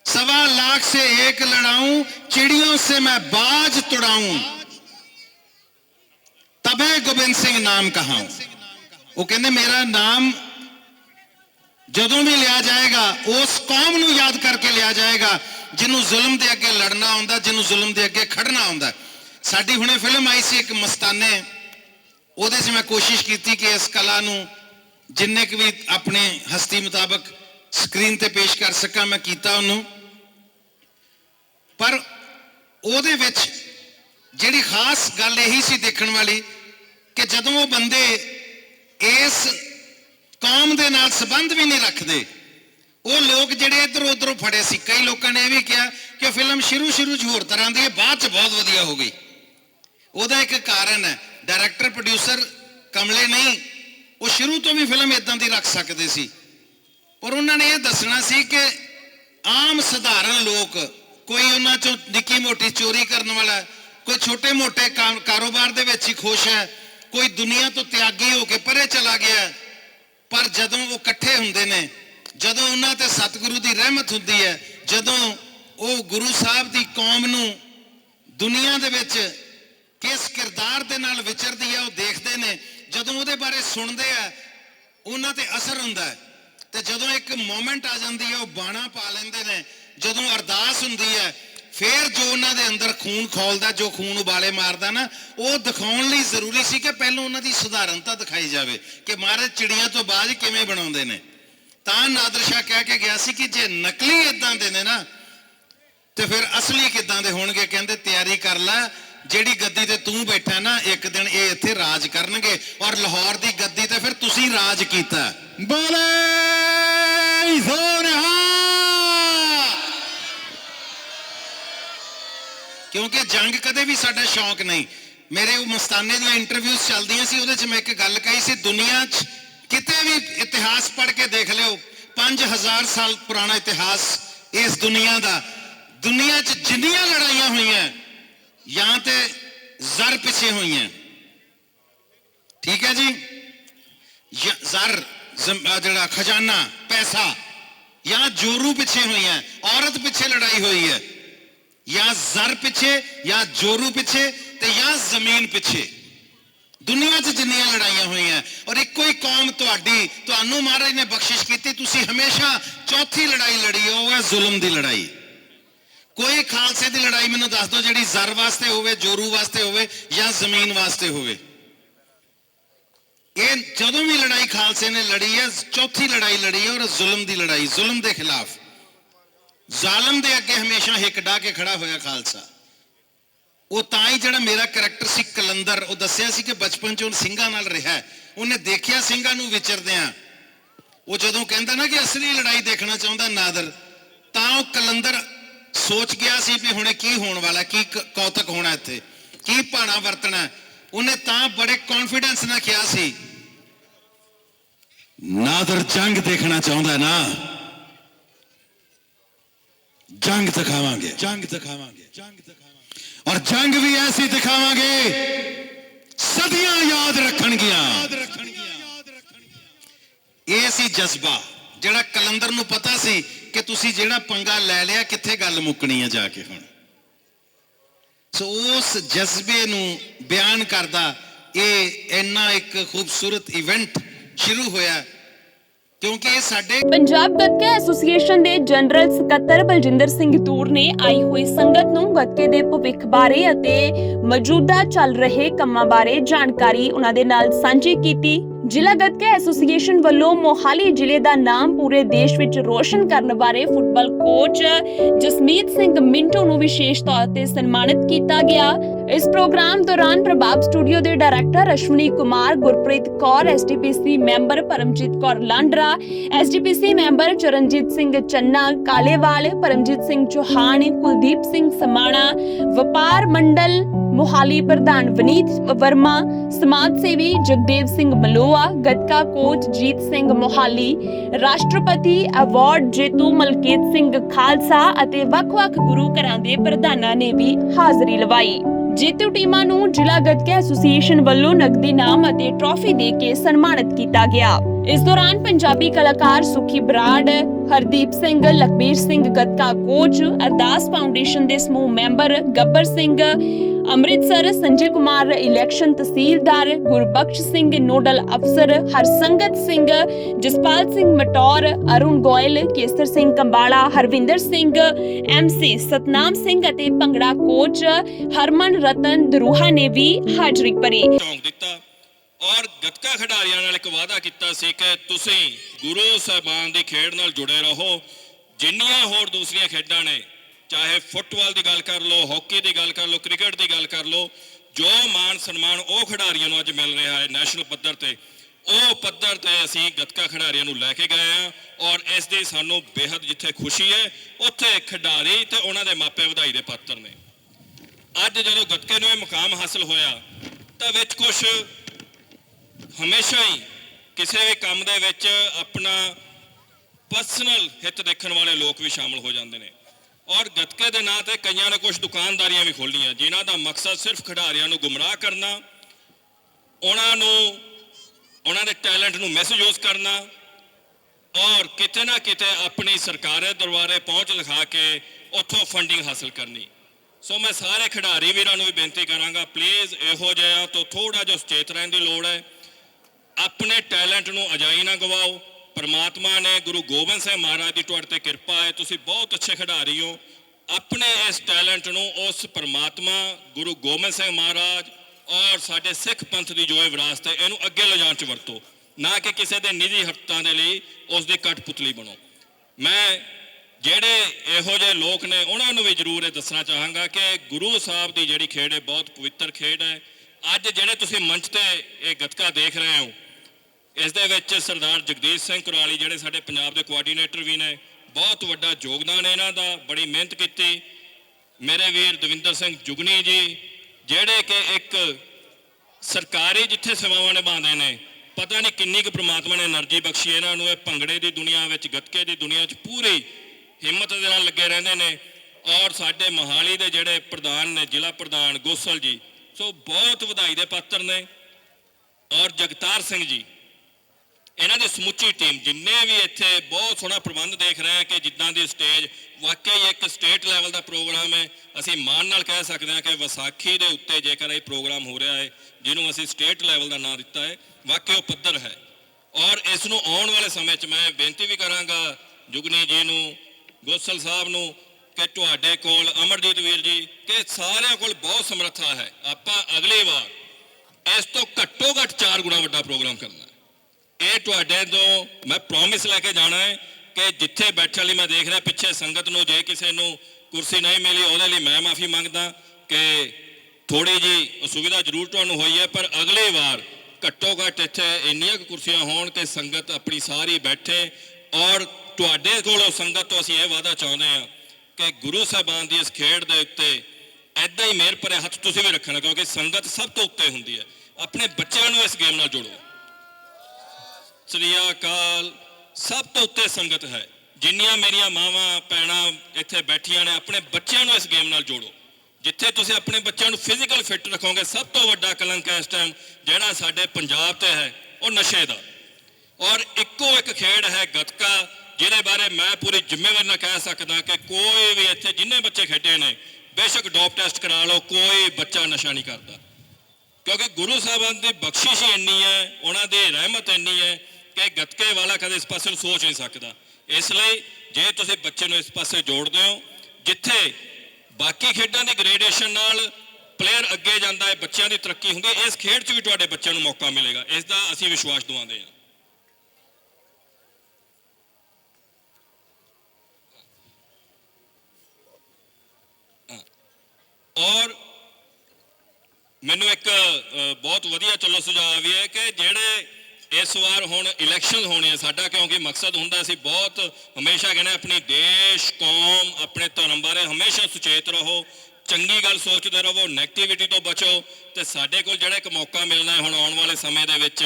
ਹੈ ਸਵਾ लाख से एक लड़ाऊं चिड़ियों से मैं बाज तुड़ाऊं तबे गोबिंद सिंह नाम कहा ਉਹ ਕਹਿੰਦੇ ਮੇਰਾ ਨਾਮ ਜਦੋਂ ਵੀ ਲਿਆ ਜਾਏਗਾ ਉਸ ਕੌਮ ਨੂੰ ਯਾਦ ਕਰਕੇ ਲਿਆ ਜਾਏਗਾ ਜਿਹਨੂੰ ਜ਼ੁਲਮ ਦੇ ਅੱਗੇ ਲੜਨਾ ਆਉਂਦਾ ਜਿਹਨੂੰ ਜ਼ੁਲਮ ਦੇ ਅੱਗੇ ਖੜਨਾ ਆਉਂਦਾ ਸਾਡੀ ਹੁਣੇ ਫਿਲਮ ਆਈ ਸੀ ਇੱਕ ਮਸਤਾਨੇ ਉਹਦੇ 'ਚ ਮੈਂ ਕੋਸ਼ਿਸ਼ ਕੀਤੀ ਕਿ ਇਸ ਕਲਾ ਨੂੰ ਜਿੰਨੇ ਕੁ ਵੀ ਆਪਣੇ ਹਸਤੀ ਮੁਤਾਬਕ ਸਕਰੀਨ ਤੇ ਪੇਸ਼ ਕਰ ਸਕਾਂ, ਮੈਂ ਕੀਤਾ ਉਹਨੂੰ। ਪਰ ਉਹਦੇ ਵਿੱਚ ਜਿਹੜੀ ਖਾਸ ਗੱਲ ਇਹੀ ਸੀ ਦੇਖਣ ਵਾਲੀ ਕਿ ਜਦੋਂ ਉਹ ਬੰਦੇ ਇਸ ਕੌਮ ਦੇ ਨਾਲ ਸੰਬੰਧ ਵੀ ਨਹੀਂ ਰੱਖਦੇ, ਉਹ ਲੋਕ ਜਿਹੜੇ ਇੱਧਰ ਉੱਧਰੋਂ ਫੜੇ ਸੀ, ਕਈ ਲੋਕਾਂ ਨੇ ਇਹ ਵੀ ਕਿਹਾ ਕਿ ਫਿਲਮ ਸ਼ੁਰੂ ਸ਼ੁਰੂ 'ਚ ਹੋਰ ਤਰ੍ਹਾਂ ਦੀ ਹੈ, ਬਾਅਦ 'ਚ ਬਹੁਤ ਵਧੀਆ ਹੋ ਗਈ। ਉਹਦਾ ਇੱਕ ਕਾਰਨ ਹੈ, ਡਾਇਰੈਕਟਰ, ਪ੍ਰੋਡਿਊਸਰ ਕਮਲੇ ਨਹੀਂ, ਉਹ ਸ਼ੁਰੂ ਤੋਂ ਵੀ ਫਿਲਮ ਇਦਾਂ ਦੀ ਰੱਖ ਸਕਦੇ ਸੀ। ਔਰ ਉਹਨਾਂ ਨੇ ਇਹ ਦੱਸਣਾ ਸੀ ਕਿ ਆਮ ਸਧਾਰਨ ਲੋਕ ਕੋਈ ਉਹਨਾਂ ਚੋਂ ਨਿੱਕੀ ਮੋਟੀ ਚੋਰੀ ਕਰਨ ਵਾਲਾ ਕੋਈ ਛੋਟੇ ਮੋਟੇ ਕਾ- ਕਾਰੋਬਾਰ ਦੇ ਵਿੱਚ ਹੀ ਖੁਸ਼ ਹੈ, ਕੋਈ ਦੁਨੀਆ ਤੋਂ ਤਿਆਗੀ ਹੋ ਕੇ ਪਰੇ ਚਲਾ ਗਿਆ ਪਰ ਜਦੋਂ ਉਹ ਇਕੱਠੇ ਹੁੰਦੇ ਨੇ, ਜਦੋਂ ਉਹਨਾਂ ਤੇ ਸਤਿਗੁਰੂ ਦੀ ਰਹਿਮਤ ਹੁੰਦੀ ਹੈ, ਜਦੋਂ ਉਹ ਗੁਰੂ ਸਾਹਿਬ ਦੀ ਕੌਮ ਨੂੰ ਦੁਨੀਆ ਦੇ ਵਿੱਚ ਕਿਸ ਕਿਰਦਾਰ ਦੇ ਨਾਲ ਵਿਚਰਦੀ ਹੈ ਉਹ ਦੇਖਦੇ ਨੇ, ਜਦੋਂ ਉਹਦੇ ਬਾਰੇ ਸੁਣਦੇ ਆ ਉਹਨਾਂ ਤੇ ਅਸਰ ਹੁੰਦਾ ਹੈ। ਤੇ ਜਦੋਂ ਇੱਕ ਮੂਮੈਂਟ ਆ ਜਾਂਦੀ ਹੈ, ਉਹ ਬਾਣਾ ਪਾ ਲੈਂਦੇ ਨੇ। ਜਦੋਂ ਅਰਦਾਸ ਹੁੰਦੀ ਹੈ, ਫਿਰ ਜੋ ਉਹਨਾਂ ਦੇ ਅੰਦਰ ਖੂਨ ਖੋਲਦਾ, ਜੋ ਖੂਨ ਉਬਾਲੇ ਮਾਰਦਾ ਨਾ, ਉਹ ਦਿਖਾਉਣ ਲਈ ਜ਼ਰੂਰੀ ਸੀ ਕਿ ਪਹਿਲਾਂ ਉਹਨਾਂ ਦੀ ਸੁਧਾਰਨਤਾ ਦਿਖਾਈ ਜਾਵੇ ਕਿ ਮਹਾਰਾਜ ਚਿੜੀਆਂ ਤੋਂ ਬਾਜ ਕਿਵੇਂ ਬਣਾਉਂਦੇ ਨੇ। ਤਾਂ ਨਾਦਰ ਸ਼ਾਹ ਕਹਿ ਕੇ ਗਿਆ ਸੀ ਕਿ ਜੇ ਨਕਲੀ ਇਦਾਂ ਦੇ ਨੇ ਨਾ, ਤੇ ਫਿਰ ਅਸਲੀ ਕਿੱਦਾਂ ਦੇ ਹੋਣਗੇ? ਕਹਿੰਦੇ, ਤਿਆਰੀ ਕਰ ਲੈ, ਜਿਹੜੀ ਗੱਦੀ ਤੇ ਤੂੰ ਬੈਠਾ ਨਾ, ਇੱਕ ਦਿਨ ਇਹ ਇੱਥੇ ਰਾਜ ਕਰਨਗੇ। ਔਰ ਲਾਹੌਰ ਦੀ ਗੱਦੀ ਤੇ ਫਿਰ ਤੁਸੀਂ ਰਾਜ ਕੀਤਾ। ਬੋਲੇ ਸੋਨਹਾ ਕਿਉਂਕਿ ਜੰਗ ਕਦੇ ਵੀ ਸਾਡਾ ਸ਼ੌਂਕ ਨਹੀਂ ਮੇਰੇ ਉਹ ਮਸਤਾਨੇ ਦੀਆਂ ਇੰਟਰਵਿਊਜ਼ ਚੱਲਦੀਆਂ ਸੀ ਉਹਦੇ 'ਚ ਮੈਂ ਇੱਕ ਗੱਲ ਕਹੀ ਸੀ ਦੁਨੀਆ 'ਚ ਕਿਤੇ ਵੀ ਇਤਿਹਾਸ ਪੜ੍ਹ ਕੇ ਦੇਖ ਲਿਓ 5000 ਸਾਲ ਪੁਰਾਣਾ ਇਤਿਹਾਸ ਇਸ ਦੁਨੀਆ ਦਾ ਦੁਨੀਆ 'ਚ ਜਿੰਨੀਆਂ ਲੜਾਈਆਂ ਹੋਈਆਂ ਜਾਂ ਤੇ ਜ਼ਰ ਪਿੱਛੇ ਹੋਈਆਂ ਠੀਕ ਹੈ ਜੀ ਜਾਂ ਜ਼ਰ ਜ਼ਮ- ਅਹ ਜਿਹੜਾ ਖਜ਼ਾਨਾ ਪੈਸਾ ਜਾਂ ਜੋਰੂ ਪਿੱਛੇ ਹੋਈਆਂ ਔਰਤ ਪਿੱਛੇ ਲੜਾਈ ਹੋਈ ਹੈ ਜਾਂ ਜ਼ਰ ਪਿੱਛੇ ਜਾਂ ਜੋਰੂ ਪਿੱਛੇ ਤੇ ਜਾਂ ਜ਼ਮੀਨ ਪਿੱਛੇ ਦੁਨੀਆ 'ਚ ਜਿੰਨੀਆਂ ਲੜਾਈਆਂ ਹੋਈਆਂ ਔਰ ਇੱਕੋ ਹੀ ਕੌਮ ਤੁਹਾਡੀ ਤੁਹਾਨੂੰ ਮਹਾਰਾਜ ਨੇ ਬਖਸ਼ਿਸ਼ ਕੀਤੀ ਤੁਸੀਂ ਹਮੇਸ਼ਾ ਚੌਥੀ ਲੜਾਈ ਲੜੀ ਹੋ, ਉਹ ਹੈ ਜ਼ੁਲਮ ਦੀ ਲੜਾਈ ਕੋਈ ਖਾਲਸੇ ਦੀ ਲੜਾਈ ਮੈਨੂੰ ਦੱਸ ਦਿਓ ਜਿਹੜੀ ਜ਼ਰ ਵਾਸਤੇ ਹੋਵੇ ਜੋਰੂ ਵਾਸਤੇ ਹੋਵੇ ਜਾਂ ਜ਼ਮੀਨ ਵਾਸਤੇ ਹੋਵੇ ਇਹ ਜਦੋਂ ਵੀ ਲੜਾਈ ਖਾਲਸੇ ਨੇ ਲੜੀ ਹੈ, ਚੌਥੀ ਲੜਾਈ ਲੜੀ ਹੈ ਔਰ ਜ਼ੁਲਮ ਦੀ ਲੜਾਈ, ਜ਼ੁਲਮ ਦੇ ਖਿਲਾਫ। ਜ਼ਾਲਮ ਦੇ ਅੱਗੇ ਹਮੇਸ਼ਾ ਹਿੱਕ ਡਾ ਕੇ ਖੜਾ ਹੋਇਆ ਖਾਲਸਾ। ਉਹ ਤਾਂ ਹੀ ਜਿਹੜਾ ਮੇਰਾ ਕੈਰੈਕਟਰ ਸੀ ਕਲੰਦਰ, ਉਹ ਦੱਸਿਆ ਸੀ ਕਿ ਬਚਪਨ ਚ ਉਹ ਸਿੰਘਾਂ ਨਾਲ ਰਿਹਾ ਉਹਨੇ ਦੇਖਿਆ ਸਿੰਘਾਂ ਨੂੰ ਵਿਚਰਦਿਆਂ। ਉਹ ਜਦੋਂ ਕਹਿੰਦਾ ਨਾ ਕਿ ਅਸਲੀ ਲੜਾਈ ਦੇਖਣਾ ਚਾਹੁੰਦਾ ਨਾਦਰ, ਤਾਂ ਉਹ ਕਲੰਦਰ ਸੋਚ ਗਿਆ ਸੀ ਵੀ ਹੁਣੇ ਕੀ ਹੋਣ ਵਾਲਾ, ਕੀ ਕ- ਕੌਤਕ ਹੋਣਾ ਇੱਥੇ, ਕੀ ਭਾਣਾ ਵਰਤਣਾ। ਉਹਨੇ ਤਾਂ ਬੜੇ ਕੌਨਫੀਡੈਂਸ ਨਾਲ ਕਿਹਾ ਸੀ ਨਾਦਰ ਜੰਗ ਦੇਖਣਾ ਚਾਹੁੰਦਾ ਨਾ ਜੰਗ ਦਿਖਾਵਾਂਗੇ। ਜੰਗ ਦਿਖਾਵਾਂਗੇ ਜੰਗ ਦਿਖਾਵਾਂਗੇ। ਔਰ ਜੰਗ ਵੀ ਐਸੀ ਦਿਖਾਵਾਂਗੇ ਸਦੀਆਂ ਯਾਦ ਰੱਖਣਗੀਆਂ। ਯਾਦ ਰੱਖਣਗੀਆਂ ਇਹ ਸੀ ਜਜ਼ਬਾ ਜਿਹੜਾ ਕਲੰਦਰ ਨੂੰ ਪਤਾ ਸੀ ਕਿ ਤੁਸੀਂ ਜਿਹੜਾ ਪੰਗਾ ਲੈ ਲਿਆ ਕਿੱਥੇ ਗੱਲ ਮੁੱਕਣੀ ਹੈ ਜਾ ਕੇ ਹੁਣ। ਸੋ ਉਸ ਜਜ਼ਬੇ ਨੂੰ ਬਿਆਨ ਕਰਦਾ ਇਹ ਇੰਨਾ ਇੱਕ ਖੂਬਸੂਰਤ ਇਵੈਂਟ ਸ਼ੁਰੂ ਹੋਇਆ ਕਿਉਂਕਿ ਇਹ ਸਾਡੇ ਪੰਜਾਬ ਗੱਤਕਾ ਐਸੋਸੀਏਸ਼ਨ ਦੇ ਜਨਰਲ ਸਕੱਤਰ ਬਲਜਿੰਦਰ ਸਿੰਘ ਤੂਰ ਨੇ ਆਈ ਹੋਈ ਸੰਗਤ ਨੂੰ ਗੱਤਕੇ ਦੇ ਭਵਿੱਖ ਬਾਰੇ ਅਤੇ ਮੌਜੂਦਾ ਚੱਲ ਰਹੇ ਕੰਮਾਂ ਬਾਰੇ ਜਾਣਕਾਰੀ ਉਹਨਾਂ ਦੇ ਨਾਲ ਸਾਂਝੀ ਕੀਤੀ। ਜ਼ਿਲ੍ਹਾ ਗੱਤਕਾ ਐਸੋਸੀਏਸ਼ਨ ਵੱਲੋਂ ਮੋਹਾਲੀ ਜ਼ਿਲ੍ਹੇ ਦਾ ਨਾਮ ਪੂਰੇ ਦੇਸ਼ ਵਿੱਚ ਰੋਸ਼ਨ ਕਰਨ ਬਾਰੇ ਫੁੱਟਬਾਲ ਕੋਚ ਜਸਮੀਤ ਸਿੰਘ ਮਿੰਟੋ ਨੂੰ ਵਿਸ਼ੇਸ਼ ਤੌਰ ਤੇ ਸਨਮਾਨਿਤ ਕੀਤਾ ਗਿਆ। ਇਸ ਪ੍ਰੋਗਰਾਮ ਦੌਰਾਨ ਪ੍ਰਭਾਵ ਸਟੂਡੀਓ ਦੇ director Ashwani Kumar, Gurpreet Kaur SDPC member Paramjit Kaur Landra SDPC member Charanjit Singh Channa, Kalewal, Paramjit Singh Chauhan, Kuldeep Singh Samana, ਵਪਾਰ ਮੰਡਲ ਮੋਹਾਲੀ ਪ੍ਰਧਾਨ ਵਨੀਤ ਵਰਮਾ, ਸਮਾਜ ਸੇਵੀ ਜਗਦੇਵ ਸਿੰਘ ਮਲੋਆ, ਗੱਤਕਾ ਕੋਚ ਜੀਤ ਸਿੰਘ ਮੋਹਾਲੀ, ਰਾਸ਼ਟਰਪਤੀ ਅਵਾਰਡ ਜੇਤੂ ਮਲਕੀਤ ਸਿੰਘ ਖਾਲਸਾ ਅਤੇ ਵੱਖ-ਵੱਖ ਗੁਰੂ ਘਰਾਂ ਦੇ ਪ੍ਰਧਾਨਾਂ ਨੇ ਵੀ ਹਾਜ਼ਰੀ ਲਵਾਈ। ਜੇਤੂ ਟੀਮਾਂ ਨੂੰ ਜ਼ਿਲ੍ਹਾ ਗੱਤਕਾ ਐਸੋਸੀਏਸ਼ਨ ਵੱਲੋਂ ਨਕਦੀ ਨਾਮ ਅਤੇ ਟਰਾਫੀ ਦੇ ਕੇ ਸਨਮਾਨਿਤ ਕੀਤਾ ਗਿਆ। ਇਸ ਦੌਰਾਨ ਪੰਜਾਬੀ ਕਲਾਕਾਰ ਸੁਖੀ ਬਰਾੜ, ਹਰਦੀਪ ਸਿੰਘ, ਲਖਬੀਰ ਸਿੰਘ ਗੱਤਕਾ ਕੋਚ, ਅਰਦਾਸ ਫਾਊਂਡੇਸ਼ਨ ਦੇ ਸਮੂਹ member Gabbar Singh, Amritsar Sanjay Kumar, election tehsildar Gurbakhsh Singh, nodal ਅਫਸਰ ਹਰਸੰਗਤ ਸਿੰਘ, ਜਸਪਾਲ ਸਿੰਘ ਮਟੌਰ, ਅਰੁਣ ਗੋਇਲ, ਕੇਸਰ ਸਿੰਘ ਕੰਬਾਲਾ, ਹਰਵਿੰਦਰ ਸਿੰਘ ਐਮਸੀ ਸਤਨਾਮ ਸਿੰਘ ਅਤੇ ਭੰਗੜਾ ਕੋਚ ਹਰਮਨ ਰਤਨ, ਦਰੂਹਾ ਨੇ ਵੀ ਹਾਜ਼ਰੀ ਭਰੀ। ਔਰ ਗੱਤਕਾ ਖਿਡਾਰੀਆਂ ਨਾਲ ਇੱਕ ਵਾਅਦਾ ਕੀਤਾ ਸੀ ਕਿ ਤੁਸੀਂ ਗੁਰੂ ਸਾਹਿਬਾਨ ਦੀ ਖੇਡ ਨਾਲ ਜੁੜੇ ਰਹੋ। ਜਿੰਨੀਆਂ ਹੋਰ ਦੂਸਰੀਆਂ ਖੇਡਾਂ ਨੇ, ਚਾਹੇ ਫੁੱਟਬਾਲ ਦੀ ਗੱਲ ਕਰ ਲਓ, ਹਾਕੀ ਦੀ ਗੱਲ ਕਰ ਲਓ, ਕ੍ਰਿਕਟ ਦੀ ਗੱਲ ਕਰ ਲਓ, ਜੋ ਮਾਣ ਸਨਮਾਨ ਉਹ ਖਿਡਾਰੀਆਂ ਨੂੰ ਅੱਜ ਮਿਲ ਰਿਹਾ ਹੈ ਨੈਸ਼ਨਲ ਪੱਧਰ ਤੇ, ਉਹ ਪੱਧਰ ਤੇ ਅਸੀਂ ਗੱਤਕਾ ਖਿਡਾਰੀਆਂ ਨੂੰ ਲੈ ਕੇ ਗਏ ਆ ਔਰ ਇਸ ਦੀ ਸਾਨੂੰ ਬੇहद ਜਿੱਥੇ ਖੁਸ਼ੀ ਹੈ, ਉੱਥੇ ਖਿਡਾਰੀ ਤੇ ਉਹਨਾਂ ਦੇ ਮਾਪੇ ਵਧਾਈ ਦੇ ਪਾਤਰ ਨੇ। ਅੱਜ ਜਦੋਂ ਗੱਤਕੇ ਨੂੰ ਇਹ ਮੁਕਾਮ ਹਾਸਲ ਹੋਇਆ, ਤਾਂ ਵਿੱਚ ਕੁਝ ਹਮੇਸ਼ਾ ਹੀ ਕਿਸੇ ਵੀ ਕੰਮ ਦੇ ਵਿੱਚ ਆਪਣਾ ਪਰਸਨਲ ਹਿੱਤ ਦੇਖਣ ਵਾਲੇ ਲੋਕ ਵੀ ਸ਼ਾਮਲ ਹੋ ਜਾਂਦੇ ਨੇ। ਔਰ ਗੱਤਕੇ ਦੇ ਨਾਂ ਤੇ ਕਈਆਂ ਨੇ ਕੁਝ ਦੁਕਾਨਦਾਰੀਆਂ ਵੀ ਖੋਲੀਆਂ ਜਿਨ੍ਹਾਂ ਦਾ ਮਕਸਦ ਸਿਰਫ ਖਿਡਾਰੀਆਂ ਨੂੰ ਗੁੰਮਰਾਹ ਕਰਨਾ, ਉਹਨਾਂ ਨੂੰ, ਉਹਨਾਂ ਦੇ ਟੈਲੈਂਟ ਨੂੰ ਮਿਸਯੂਜ਼ ਕਰਨਾ, ਔਰ ਕਿਤੇ ਨਾ ਕਿਤੇ ਆਪਣੀ ਸਰਕਾਰੇ ਦਰਬਾਰੇ ਪਹੁੰਚ ਲਿਖਾ ਕੇ ਉੱਥੋਂ ਫੰਡਿੰਗ ਹਾਸਲ ਕਰਨੀ। ਸੋ ਮੈਂ ਸਾਰੇ ਖਿਡਾਰੀ ਵੀਰਾਂ ਨੂੰ ਵੀ ਬੇਨਤੀ ਕਰਾਂਗਾ ਪਲੀਜ਼ ਇਹੋ ਜਿਹਾ ਤੋਂ ਥੋੜਾ ਜਿਹਾ ਸੁਚੇਤ ਰਹਿਣ ਦੀ ਲੋੜ ਹੈ। ਆਪਣੇ ਟੈਲੈਂਟ ਨੂੰ ਅਜਾਈ ਨਾ ਗਵਾਓ। ਪਰਮਾਤਮਾ ਨੇ ਗੁਰੂ ਗੋਬਿੰਦ ਸਿੰਘ ਮਹਾਰਾਜ ਦੀ ਤੁਹਾਡੇ ਤੇ ਕਿਰਪਾ ਹੈ। ਤੁਸੀਂ ਬਹੁਤ ਅੱਛੇ ਖਿਡਾਰੀ ਹੋ। ਆਪਣੇ ਇਸ ਟੈਲੈਂਟ ਨੂੰ ਉਸ ਪਰਮਾਤਮਾ, ਗੁਰੂ ਗੋਬਿੰਦ ਸਿੰਘ ਮਹਾਰਾਜ ਔਰ ਸਾਡੇ ਸਿੱਖ ਪੰਥ ਦੀ ਜੋ ਇਹ ਵਿਰਾਸਤ ਹੈ, ਇਹਨੂੰ ਅੱਗੇ ਲਿਜਾਣ ਚ ਵਰਤੋ। ਨਾ ਕਿ ਕਿਸੇ ਦੇ ਨਿੱਜੀ ਹੱਤਾਂ ਦੇ ਲਈ ਉਸ ਦੀ ਕਠਪੁਤਲੀ ਬਣੋ। ਮੈਂ ਜਿਹੜੇ ਇਹੋ ਜਿਹੇ ਲੋਕ ਨੇ, ਉਹਨਾਂ ਨੂੰ ਵੀ ਜ਼ਰੂਰ ਇਹ ਦੱਸਣਾ ਚਾਹਾਂਗਾ ਕਿ ਗੁਰੂ ਸਾਹਿਬ ਦੀ ਜਿਹੜੀ ਖੇਡ ਹੈ, ਬਹੁਤ ਪਵਿੱਤਰ ਖੇਡ ਹੈ। ਅੱਜ ਜਿਹੜੇ ਤੁਸੀਂ ਮੰਚ ਤੇ ਇਹ ਗੱਤਕਾ ਦੇਖ ਰਹੇ ਹੋ, ਇਸ ਦੇ ਵਿੱਚ ਸਰਦਾਰ ਜਗਦੀਸ਼ ਸਿੰਘ ਕੁਰਾਲੀ ਜਿਹੜੇ ਸਾਡੇ ਪੰਜਾਬ ਦੇ ਕੋਆਰਡੀਨੇਟਰ ਵੀ ਨੇ, ਬਹੁਤ ਵੱਡਾ ਯੋਗਦਾਨ ਇਹਨਾਂ ਦਾ, ਬੜੀ ਮਿਹਨਤ ਕੀਤੀ। ਮੇਰੇ ਵੀਰ ਦਵਿੰਦਰ ਸਿੰਘ ਜੁਗਨੀ ਜੀ, ਜਿਹੜੇ ਕਿ ਇੱਕ ਸਰਕਾਰੀ ਜਿੱਥੇ ਸੇਵਾਵਾਂ ਨਿਭਾਉਂਦੇ ਨੇ, ਪਤਾ ਨਹੀਂ ਕਿੰਨੀ ਕੁ ਪ੍ਰਮਾਤਮਾ ਨੇ એનર્ਜੀ ਬਖਸ਼ੀ ਇਹਨਾਂ ਨੂੰ, ਇਹ ਭੰਗੜੇ ਦੀ ਦੁਨੀਆ ਵਿੱਚ, ਗੱਤਕੇ ਦੀ ਦੁਨੀਆ 'ਚ ਪੂਰੀ ਹਿੰਮਤ ਦੇ ਨਾਲ ਲੱਗੇ ਰਹਿੰਦੇ ਨੇ। ਔਰ ਸਾਡੇ ਮਹਾਲੀ ਦੇ ਜਿਹੜੇ ਪ੍ਰਧਾਨ ਨੇ, ਜ਼ਿਲ੍ਹਾ ਪ੍ਰਧਾਨ ਗੋਸਲ ਜੀ ਸੋ ਬਹੁਤ ਵਧਾਈ ਦੇ ਪਾਤਰ ਨੇ। ਔਰ ਜਗਤਾਰ ਸਿੰਘ ਜੀ, ਇਹਨਾਂ ਦੀ ਸਮੁੱਚੀ ਟੀਮ ਜਿੰਨੇ ਵੀ ਇੱਥੇ ਬਹੁਤ ਸੋਹਣਾ ਪ੍ਰਬੰਧ ਦੇਖ ਰਹੇ ਆ ਕਿ ਜਿੱਦਾਂ ਦੀ ਸਟੇਜ ਵਾਕਈ ਇੱਕ ਸਟੇਟ ਲੈਵਲ ਦਾ ਪ੍ਰੋਗਰਾਮ ਹੈ। ਅਸੀਂ ਮਾਣ ਨਾਲ ਕਹਿ ਸਕਦੇ ਹਾਂ ਕਿ ਵਿਸਾਖੀ ਦੇ ਉੱਤੇ ਜੇਕਰ ਇਹ ਪ੍ਰੋਗਰਾਮ ਹੋ ਰਿਹਾ ਹੈ, ਜਿਹਨੂੰ ਅਸੀਂ ਸਟੇਟ ਲੈਵਲ ਦਾ ਨਾਮ ਦਿੱਤਾ ਹੈ, ਵਾਕਈ ਉਹ ਪੱਧਰ ਹੈ। ਔਰ ਇਸ ਨੂੰ ਆਉਣ ਵਾਲੇ ਸਮੇਂ 'ਚ ਮੈਂ ਬੇਨਤੀ ਵੀ ਕਰਾਂਗਾ ਜੁਗਨੀ ਜੀ ਨੂੰ, ਗੋਸਲ ਸਾਹਿਬ ਨੂੰ, ਕਿ ਤੁਹਾਡੇ ਕੋਲ ਅਮਰਜੀਤ ਵੀਰ ਜੀ ਸਾਰਿਆਂ ਕੋਲ ਬਹੁਤ ਸਮਰੱਥਾ ਹੈ। ਆਪਾਂ ਅਗਲੀ ਵਾਰ ਇਸ ਤੋਂ ਘੱਟੋ ਘੱਟ 4 ਗੁਣਾ ਵੱਡਾ ਪ੍ਰੋਗਰਾਮ ਕਰਨਾ ਇਹ ਤੁਹਾਡੇ ਤੋਂ ਮੈਂ ਪ੍ਰੋਮਿਸ ਲੈ ਕੇ ਜਾਣਾ ਹੈ ਕਿ ਜਿੱਥੇ ਬੈਠਣ ਲਈ ਮੈਂ ਦੇਖ ਰਿਹਾ, ਪਿੱਛੇ ਸੰਗਤ ਨੂੰ ਜੇ ਕਿਸੇ ਨੂੰ ਕੁਰਸੀ ਨਹੀਂ ਮਿਲੀ, ਉਹਦੇ ਲਈ ਮੈਂ ਮਾਫੀ ਮੰਗਦਾ ਕਿ ਥੋੜੀ ਜੀ ਅਸੁਵਿਧਾ ਜ਼ਰੂਰ ਤੁਹਾਨੂੰ ਹੋਈ ਹੈ, ਪਰ ਅਗਲੀ ਵਾਰ ਘੱਟੋ ਘੱਟ ਇੱਥੇ ਇੰਨੀਆਂ ਕੁ ਕੁਰਸੀਆਂ ਹੋਣ ਕਿ ਸੰਗਤ ਆਪਣੀ ਸਾਰੀ ਬੈਠੇ। ਔਰ ਤੁਹਾਡੇ ਕੋਲੋਂ ਸੰਗਤ ਤੋਂ ਅਸੀਂ ਇਹ ਵਾਅਦਾ ਚਾਹੁੰਦੇ ਹਾਂ ਕਿ ਗੁਰੂ ਸਾਹਿਬਾਨ ਦੀ ਇਸ ਖੇਡ ਦੇ ਉੱਤੇ ਐਦਾਂ ਹੀ ਮਿਹਰ ਭਰਿਆ ਹੱਥ ਤੁਸੀਂ ਵੀ ਰੱਖਣਾ, ਕਿਉਂਕਿ ਸੰਗਤ ਸਭ ਤੋਂ ਉੱਤੇ ਹੁੰਦੀ ਹੈ। ਆਪਣੇ ਬੱਚਿਆਂ ਨੂੰ ਇਸ ਗੇਮ ਨਾਲ ਜੋੜੋ। ਸ੍ਰੀ ਅਕਾਲ, ਸਭ ਤੋਂ ਉੱਤੇ ਸੰਗਤ ਹੈ। ਜਿੰਨੀਆਂ ਮੇਰੀਆਂ ਮਾਵਾਂ, ਭੈਣਾਂ ਇੱਥੇ ਬੈਠੀਆਂ ਨੇ, ਆਪਣੇ ਬੱਚਿਆਂ ਨੂੰ ਇਸ ਗੇਮ ਨਾਲ ਜੋੜੋ। ਜਿੱਥੇ ਤੁਸੀਂ ਆਪਣੇ ਬੱਚਿਆਂ ਨੂੰ ਫਿਜ਼ੀਕਲ ਫਿੱਟ ਰੱਖੋਗੇ, ਸਭ ਤੋਂ ਵੱਡਾ ਕਲੰਕ ਹੈ ਇਸ ਟਾਈਮ ਜਿਹੜਾ ਸਾਡੇ ਪੰਜਾਬ ਤੇ ਹੈ, ਉਹ ਨਸ਼ੇ ਦਾ। ਔਰ ਇੱਕੋ ਇੱਕ ਖੇਡ ਹੈ ਗੱਤਕਾ, ਜਿਹਦੇ ਬਾਰੇ ਮੈਂ ਪੂਰੀ ਜ਼ਿੰਮੇਵਾਰੀ ਨਾਲ ਕਹਿ ਸਕਦਾ ਕਿ ਕੋਈ ਵੀ ਇੱਥੇ ਜਿੰਨੇ ਬੱਚੇ ਖੇਡੇ ਨੇ ਬੇਸ਼ੱਕ ਡੋਪ ਟੈਸਟ ਕਰਾ ਲਓ, ਕੋਈ ਬੱਚਾ ਨਸ਼ਾ ਨਹੀਂ ਕਰਦਾ। ਕਿਉਂਕਿ ਗੁਰੂ ਸਾਹਿਬਾਨ ਦੀ ਬਖਸ਼ਿਸ਼ ਹੀ ਇੰਨੀ ਹੈ, ਉਹਨਾਂ ਦੀ ਰਹਿਮਤ ਇੰਨੀ ਹੈ ਕਿ ਗੱਤਕੇ ਵਾਲਾ ਕਦੇ ਇਸ ਪਾਸੇ ਨੂੰ ਸੋਚ ਨਹੀਂ ਸਕਦਾ। ਇਸ ਲਈ ਜੇ ਤੁਸੀਂ ਬੱਚੇ ਨੂੰ ਇਸ ਪਾਸੇ ਜੋੜਦੇ ਹੋ, ਜਿੱਥੇ ਬਾਕੀ ਖੇਡਾਂ ਦੀ ਗ੍ਰੇਡੇਸ਼ਨ ਨਾਲ ਪਲੇਅਰ ਅੱਗੇ ਜਾਂਦਾ ਹੈ, ਬੱਚਿਆਂ ਦੀ ਤਰੱਕੀ ਹੁੰਦੀ ਹੈ, ਇਸ ਖੇਡ 'ਚ ਵੀ ਤੁਹਾਡੇ ਬੱਚਿਆਂ ਨੂੰ ਮੌਕਾ ਮਿਲੇਗਾ। ਇਸ ਦਾ ਅਸੀਂ ਵਿਸ਼ਵਾਸ ਦਿਵਾਉਂਦੇ ਹਾਂ। ਔਰ ਮੈਨੂੰ ਇੱਕ ਬਹੁਤ ਵਧੀਆ ਚਲੋ ਸੁਝਾਅ ਵੀ ਹੈ ਕਿ ਜਿਹੜੇ ਇਸ ਵਾਰ ਹੁਣ ਇਲੈਕਸ਼ਨ ਹੋਣੇ ਆ, ਸਾਡਾ ਕਿਉਂਕਿ ਮਕਸਦ ਹੁੰਦਾ ਸੀ ਬਹੁਤ ਹਮੇਸ਼ਾ ਕਹਿੰਦੇ ਆਪਣੀ ਦੇਸ਼, ਕੌਮ, ਆਪਣੇ ਧਰਮ ਬਾਰੇ ਹਮੇਸ਼ਾ ਸੁਚੇਤ ਰਹੋ, ਚੰਗੀ ਗੱਲ ਸੋਚਦੇ ਰਹੋ 네ਗੇਟਿਵਿਟੀ ਤੋਂ ਬਚੋ ਤੇ ਸਾਡੇ ਕੋਲ ਜਿਹੜਾ ਇੱਕ ਮੌਕਾ ਮਿਲਣਾ ਹੈ ਹੁਣ ਆਉਣ ਵਾਲੇ ਸਮੇਂ ਦੇ ਵਿੱਚ,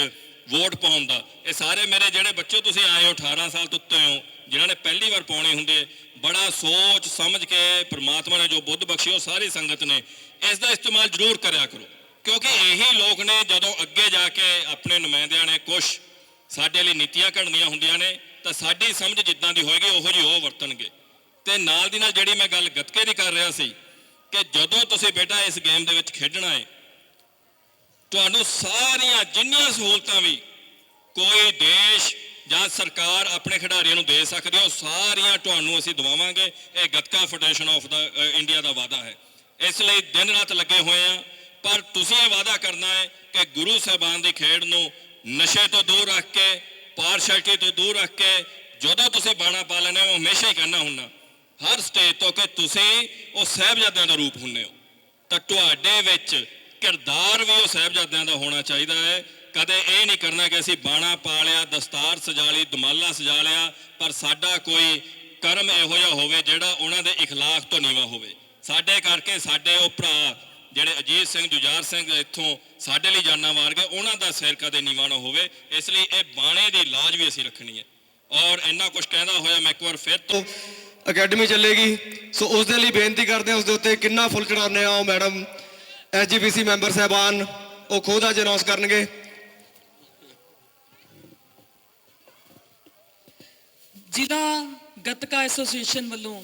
ਵੋਟ ਪਾਉਣ ਦਾ, ਇਹ ਸਾਰੇ ਮੇਰੇ ਜਿਹੜੇ ਬੱਚੇ ਤੁਸੀਂ ਆਏ ਹੋ 18 ਸਾਲ ਤੋਂ ਉੱਤੇ ਹੋ ਜਿਨ੍ਹਾਂ ਨੇ ਪਹਿਲੀ ਵਾਰ ਪਾਉਣੇ ਹੁੰਦੇ, ਬੜਾ ਸੋਚ ਸਮਝ ਕੇ ਪ੍ਰਮਾਤਮਾ ਨੇ ਜੋ ਬੁੱਧ ਬਖਸ਼ੀ ਉਹ ਸਾਰੀ ਸੰਗਤ ਨੇ ਇਸ ਦਾ ਇਸਤੇਮਾਲ ਜ਼ਰੂਰ ਕਰਿਆ ਕਰੋ। ਕਿਉਂਕਿ ਇਹੀ ਲੋਕ ਨੇ ਜਦੋਂ ਅੱਗੇ ਜਾ ਕੇ ਆਪਣੇ ਨੁਮਾਇੰਦਿਆਂ ਨੇ ਕੁਝ ਸਾਡੇ ਲਈ ਨੀਤੀਆਂ ਘੜਨੀਆਂ ਹੁੰਦੀਆਂ ਨੇ, ਤਾਂ ਸਾਡੀ ਸਮਝ ਜਿੱਦਾਂ ਦੀ ਹੋਏਗੀ, ਉਹੋ ਜਿਹੀ ਉਹ ਵਰਤਣਗੇ। ਤੇ ਨਾਲ ਦੀ ਨਾਲ ਜਿਹੜੀ ਮੈਂ ਗੱਲ ਗੱਤਕੇ ਦੀ ਕਰ ਰਿਹਾ ਸੀ, ਕਿ ਜਦੋਂ ਤੁਸੀਂ ਬੇਟਾ ਇਸ ਗੇਮ ਦੇ ਵਿੱਚ ਖੇਡਣਾ ਹੈ ਤੁਹਾਨੂੰ ਸਾਰੀਆਂ ਜਿੰਨੀਆਂ ਸਹੂਲਤਾਂ ਵੀ ਕੋਈ ਦੇਸ਼ ਜਾਂ ਸਰਕਾਰ ਆਪਣੇ ਖਿਡਾਰੀਆਂ ਨੂੰ ਦੇ ਸਕਦੇ ਹੋ ਸਾਰੀਆਂ ਤੁਹਾਨੂੰ ਅਸੀਂ ਦਵਾਵਾਂਗੇ। ਇਹ ਗੱਤਕਾ ਫੈਡਰੇਸ਼ਨ ਆਫ ਦਾ ਇੰਡੀਆ ਦਾ ਵਾਅਦਾ ਹੈ। ਇਸ ਲਈ ਦਿਨ ਰਾਤ ਲੱਗੇ ਹੋਏ ਆ, ਪਰ ਤੁਸੀਂ ਇਹ ਵਾਅਦਾ ਕਰਨਾ ਹੈ ਕਿ ਗੁਰੂ ਸਾਹਿਬਾਨ ਦੀ ਖੇਡ ਨੂੰ ਨਸ਼ੇ ਤੋਂ ਦੂਰ ਰੱਖ ਕੇ, ਪਾਰਸ਼ੈਲਿਟੀ ਤੋਂ ਦੂਰ ਰੱਖ ਕੇ, ਜਦੋਂ ਤੁਸੀਂ ਬਾਣਾ ਪਾ ਲੈਣੇ ਹੋ ਹਮੇਸ਼ਾ ਹੀ ਕਹਿਣਾ ਹੁੰਦਾ, ਹਰ ਸਟੇਜ ਤੋਂ ਕਿ ਤੁਸੀਂ ਉਹ ਸਹਿਬਜ਼ਾਦਿਆਂ ਦਾ ਰੂਪ ਹੁੰਨੇ ਹੋ। ਤਾਂ ਤੁਹਾਡੇ ਵਿੱਚ ਕਿਰਦਾਰ ਵੀ ਉਹ ਸਹਿਬਜ਼ਾਦਿਆਂ ਦਾ ਹੋਣਾ ਚਾਹੀਦਾ ਹੈ ਕਦੇ ਇਹ ਨਹੀਂ ਕਰਨਾ ਕਿ ਅਸੀਂ ਬਾਣਾ ਪਾ ਲਿਆ ਦਸਤਾਰ ਸਜਾ ਲਈ ਦਮਾਲਾ ਸਜਾ ਲਿਆ ਪਰ ਸਾਡਾ ਕੋਈ ਕਰਮ ਇਹੋ ਜਿਹਾ ਹੋਵੇ ਜਿਹੜਾ ਉਹਨਾਂ ਦੇ اخلاق ਤੋਂ ਨੀਵਾ ਹੋਵੇ ਸਾਡੇ ਕਰਕੇ ਸਾਡੇ ਉਹ ਭਰਾ ਜਿਹੜੇ ਅਜੀਤ ਸਿੰਘ ਜੁਝਾਰ ਸਿੰਘ ਇੱਥੋਂ ਸਾਡੇ ਲਈ ਜਾਨਾਂ ਮਾਰ ਗਏ ਉਹਨਾਂ ਦਾ ਸਿਰ ਕਦੇ ਨੀਵਾਂ ਨਾ ਹੋਵੇ ਇਸ ਲਈ ਇਹ ਬਾਣੇ ਦੀ ਲਾਜ ਵੀ ਅਸੀਂ ਰੱਖਣੀ ਹੈ ਔਰ ਇੰਨਾ ਕੁਝ ਕਹਿੰਦਾ ਹੋਇਆ ਮੈਂ ਇੱਕ ਵਾਰ ਫਿਰ ਤੋਂ ਅਕੈਡਮੀ ਚੱਲੇਗੀ ਸੋ ਉਸ ਦੇ ਲਈ ਬੇਨਤੀ ਕਰਦੇ ਹਾਂ ਉਸ ਦੇ ਉੱਤੇ ਕਿੰਨਾ ਫੁੱਲ ਚੜਾਉਂਦੇ ਆ ਉਹ ਮੈਡਮ ਐਸਜੀਪੀਸੀ ਮੈਂਬਰ ਸਾਹਿਬਾਨ ਉਹ ਖੁਦ ਅੱਜ ਅਨਾਉਂਸ ਕਰਨਗੇ ਜ਼ਿਲ੍ਹਾ ਗੱਤਕਾ ਐਸੋਸੀਏਸ਼ਨ ਵੱਲੋਂ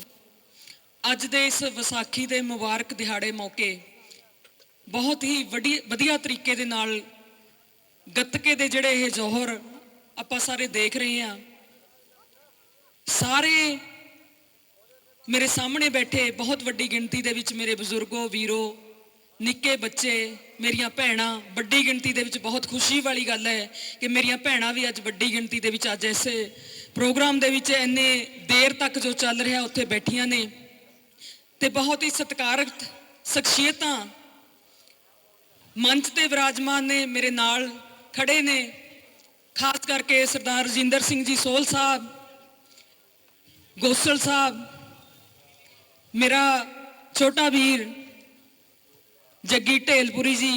ਅੱਜ ਦੇ ਇਸ ਵਿਸਾਖੀ ਦੇ ਮੁਬਾਰਕ ਦਿਹਾੜੇ ਮੌਕੇ ਬਹੁਤ ਹੀ ਵੱਡੀ ਵਧੀਆ ਤਰੀਕੇ ਦੇ ਨਾਲ ਗੱਤਕੇ ਦੇ ਜਿਹੜੇ ਇਹ ਜੋਹਰ ਆਪਾਂ ਸਾਰੇ ਦੇਖ ਰਹੇ ਹਾਂ। ਸਾਰੇ ਮੇਰੇ ਸਾਹਮਣੇ ਬੈਠੇ ਬਹੁਤ ਵੱਡੀ ਗਿਣਤੀ ਦੇ ਵਿੱਚ ਮੇਰੇ ਬਜ਼ੁਰਗੋ, ਵੀਰੋ, ਨਿੱਕੇ ਬੱਚੇ, ਮੇਰੀਆਂ ਭੈਣਾਂ, ਵੱਡੀ ਗਿਣਤੀ ਦੇ ਵਿੱਚ ਬਹੁਤ ਖੁਸ਼ੀ ਵਾਲੀ ਗੱਲ ਹੈ ਕਿ ਮੇਰੀਆਂ ਭੈਣਾਂ ਵੀ ਅੱਜ ਵੱਡੀ ਗਿਣਤੀ ਦੇ ਵਿੱਚ ਅੱਜ ਐਸੇ ਪ੍ਰੋਗਰਾਮ ਦੇ ਵਿੱਚ ਇੰਨੇ ਦੇਰ ਤੱਕ ਜੋ ਚੱਲ ਰਿਹਾ ਉੱਥੇ ਬੈਠੀਆਂ ਨੇ ਤੇ ਬਹੁਤ ਹੀ ਸਤਿਕਾਰਤ ਸ਼ਖਸੀਅਤਾਂ ਮੰਚ ਤੇ ਵਿਰਾਜਮਾਨ ਨੇ, ਮੇਰੇ ਨਾਲ ਖੜੇ ਨੇ। ਖਾਸ ਕਰਕੇ ਸਰਦਾਰ ਰਜਿੰਦਰ ਸਿੰਘ ਜੀ ਸੋਲ ਸਾਹਿਬ, ਗੋਸਲ ਸਾਹਿਬ, ਮੇਰਾ ਛੋਟਾ ਵੀਰ ਜੱਗੀ ਢੇਲਪੁਰੀ ਜੀ,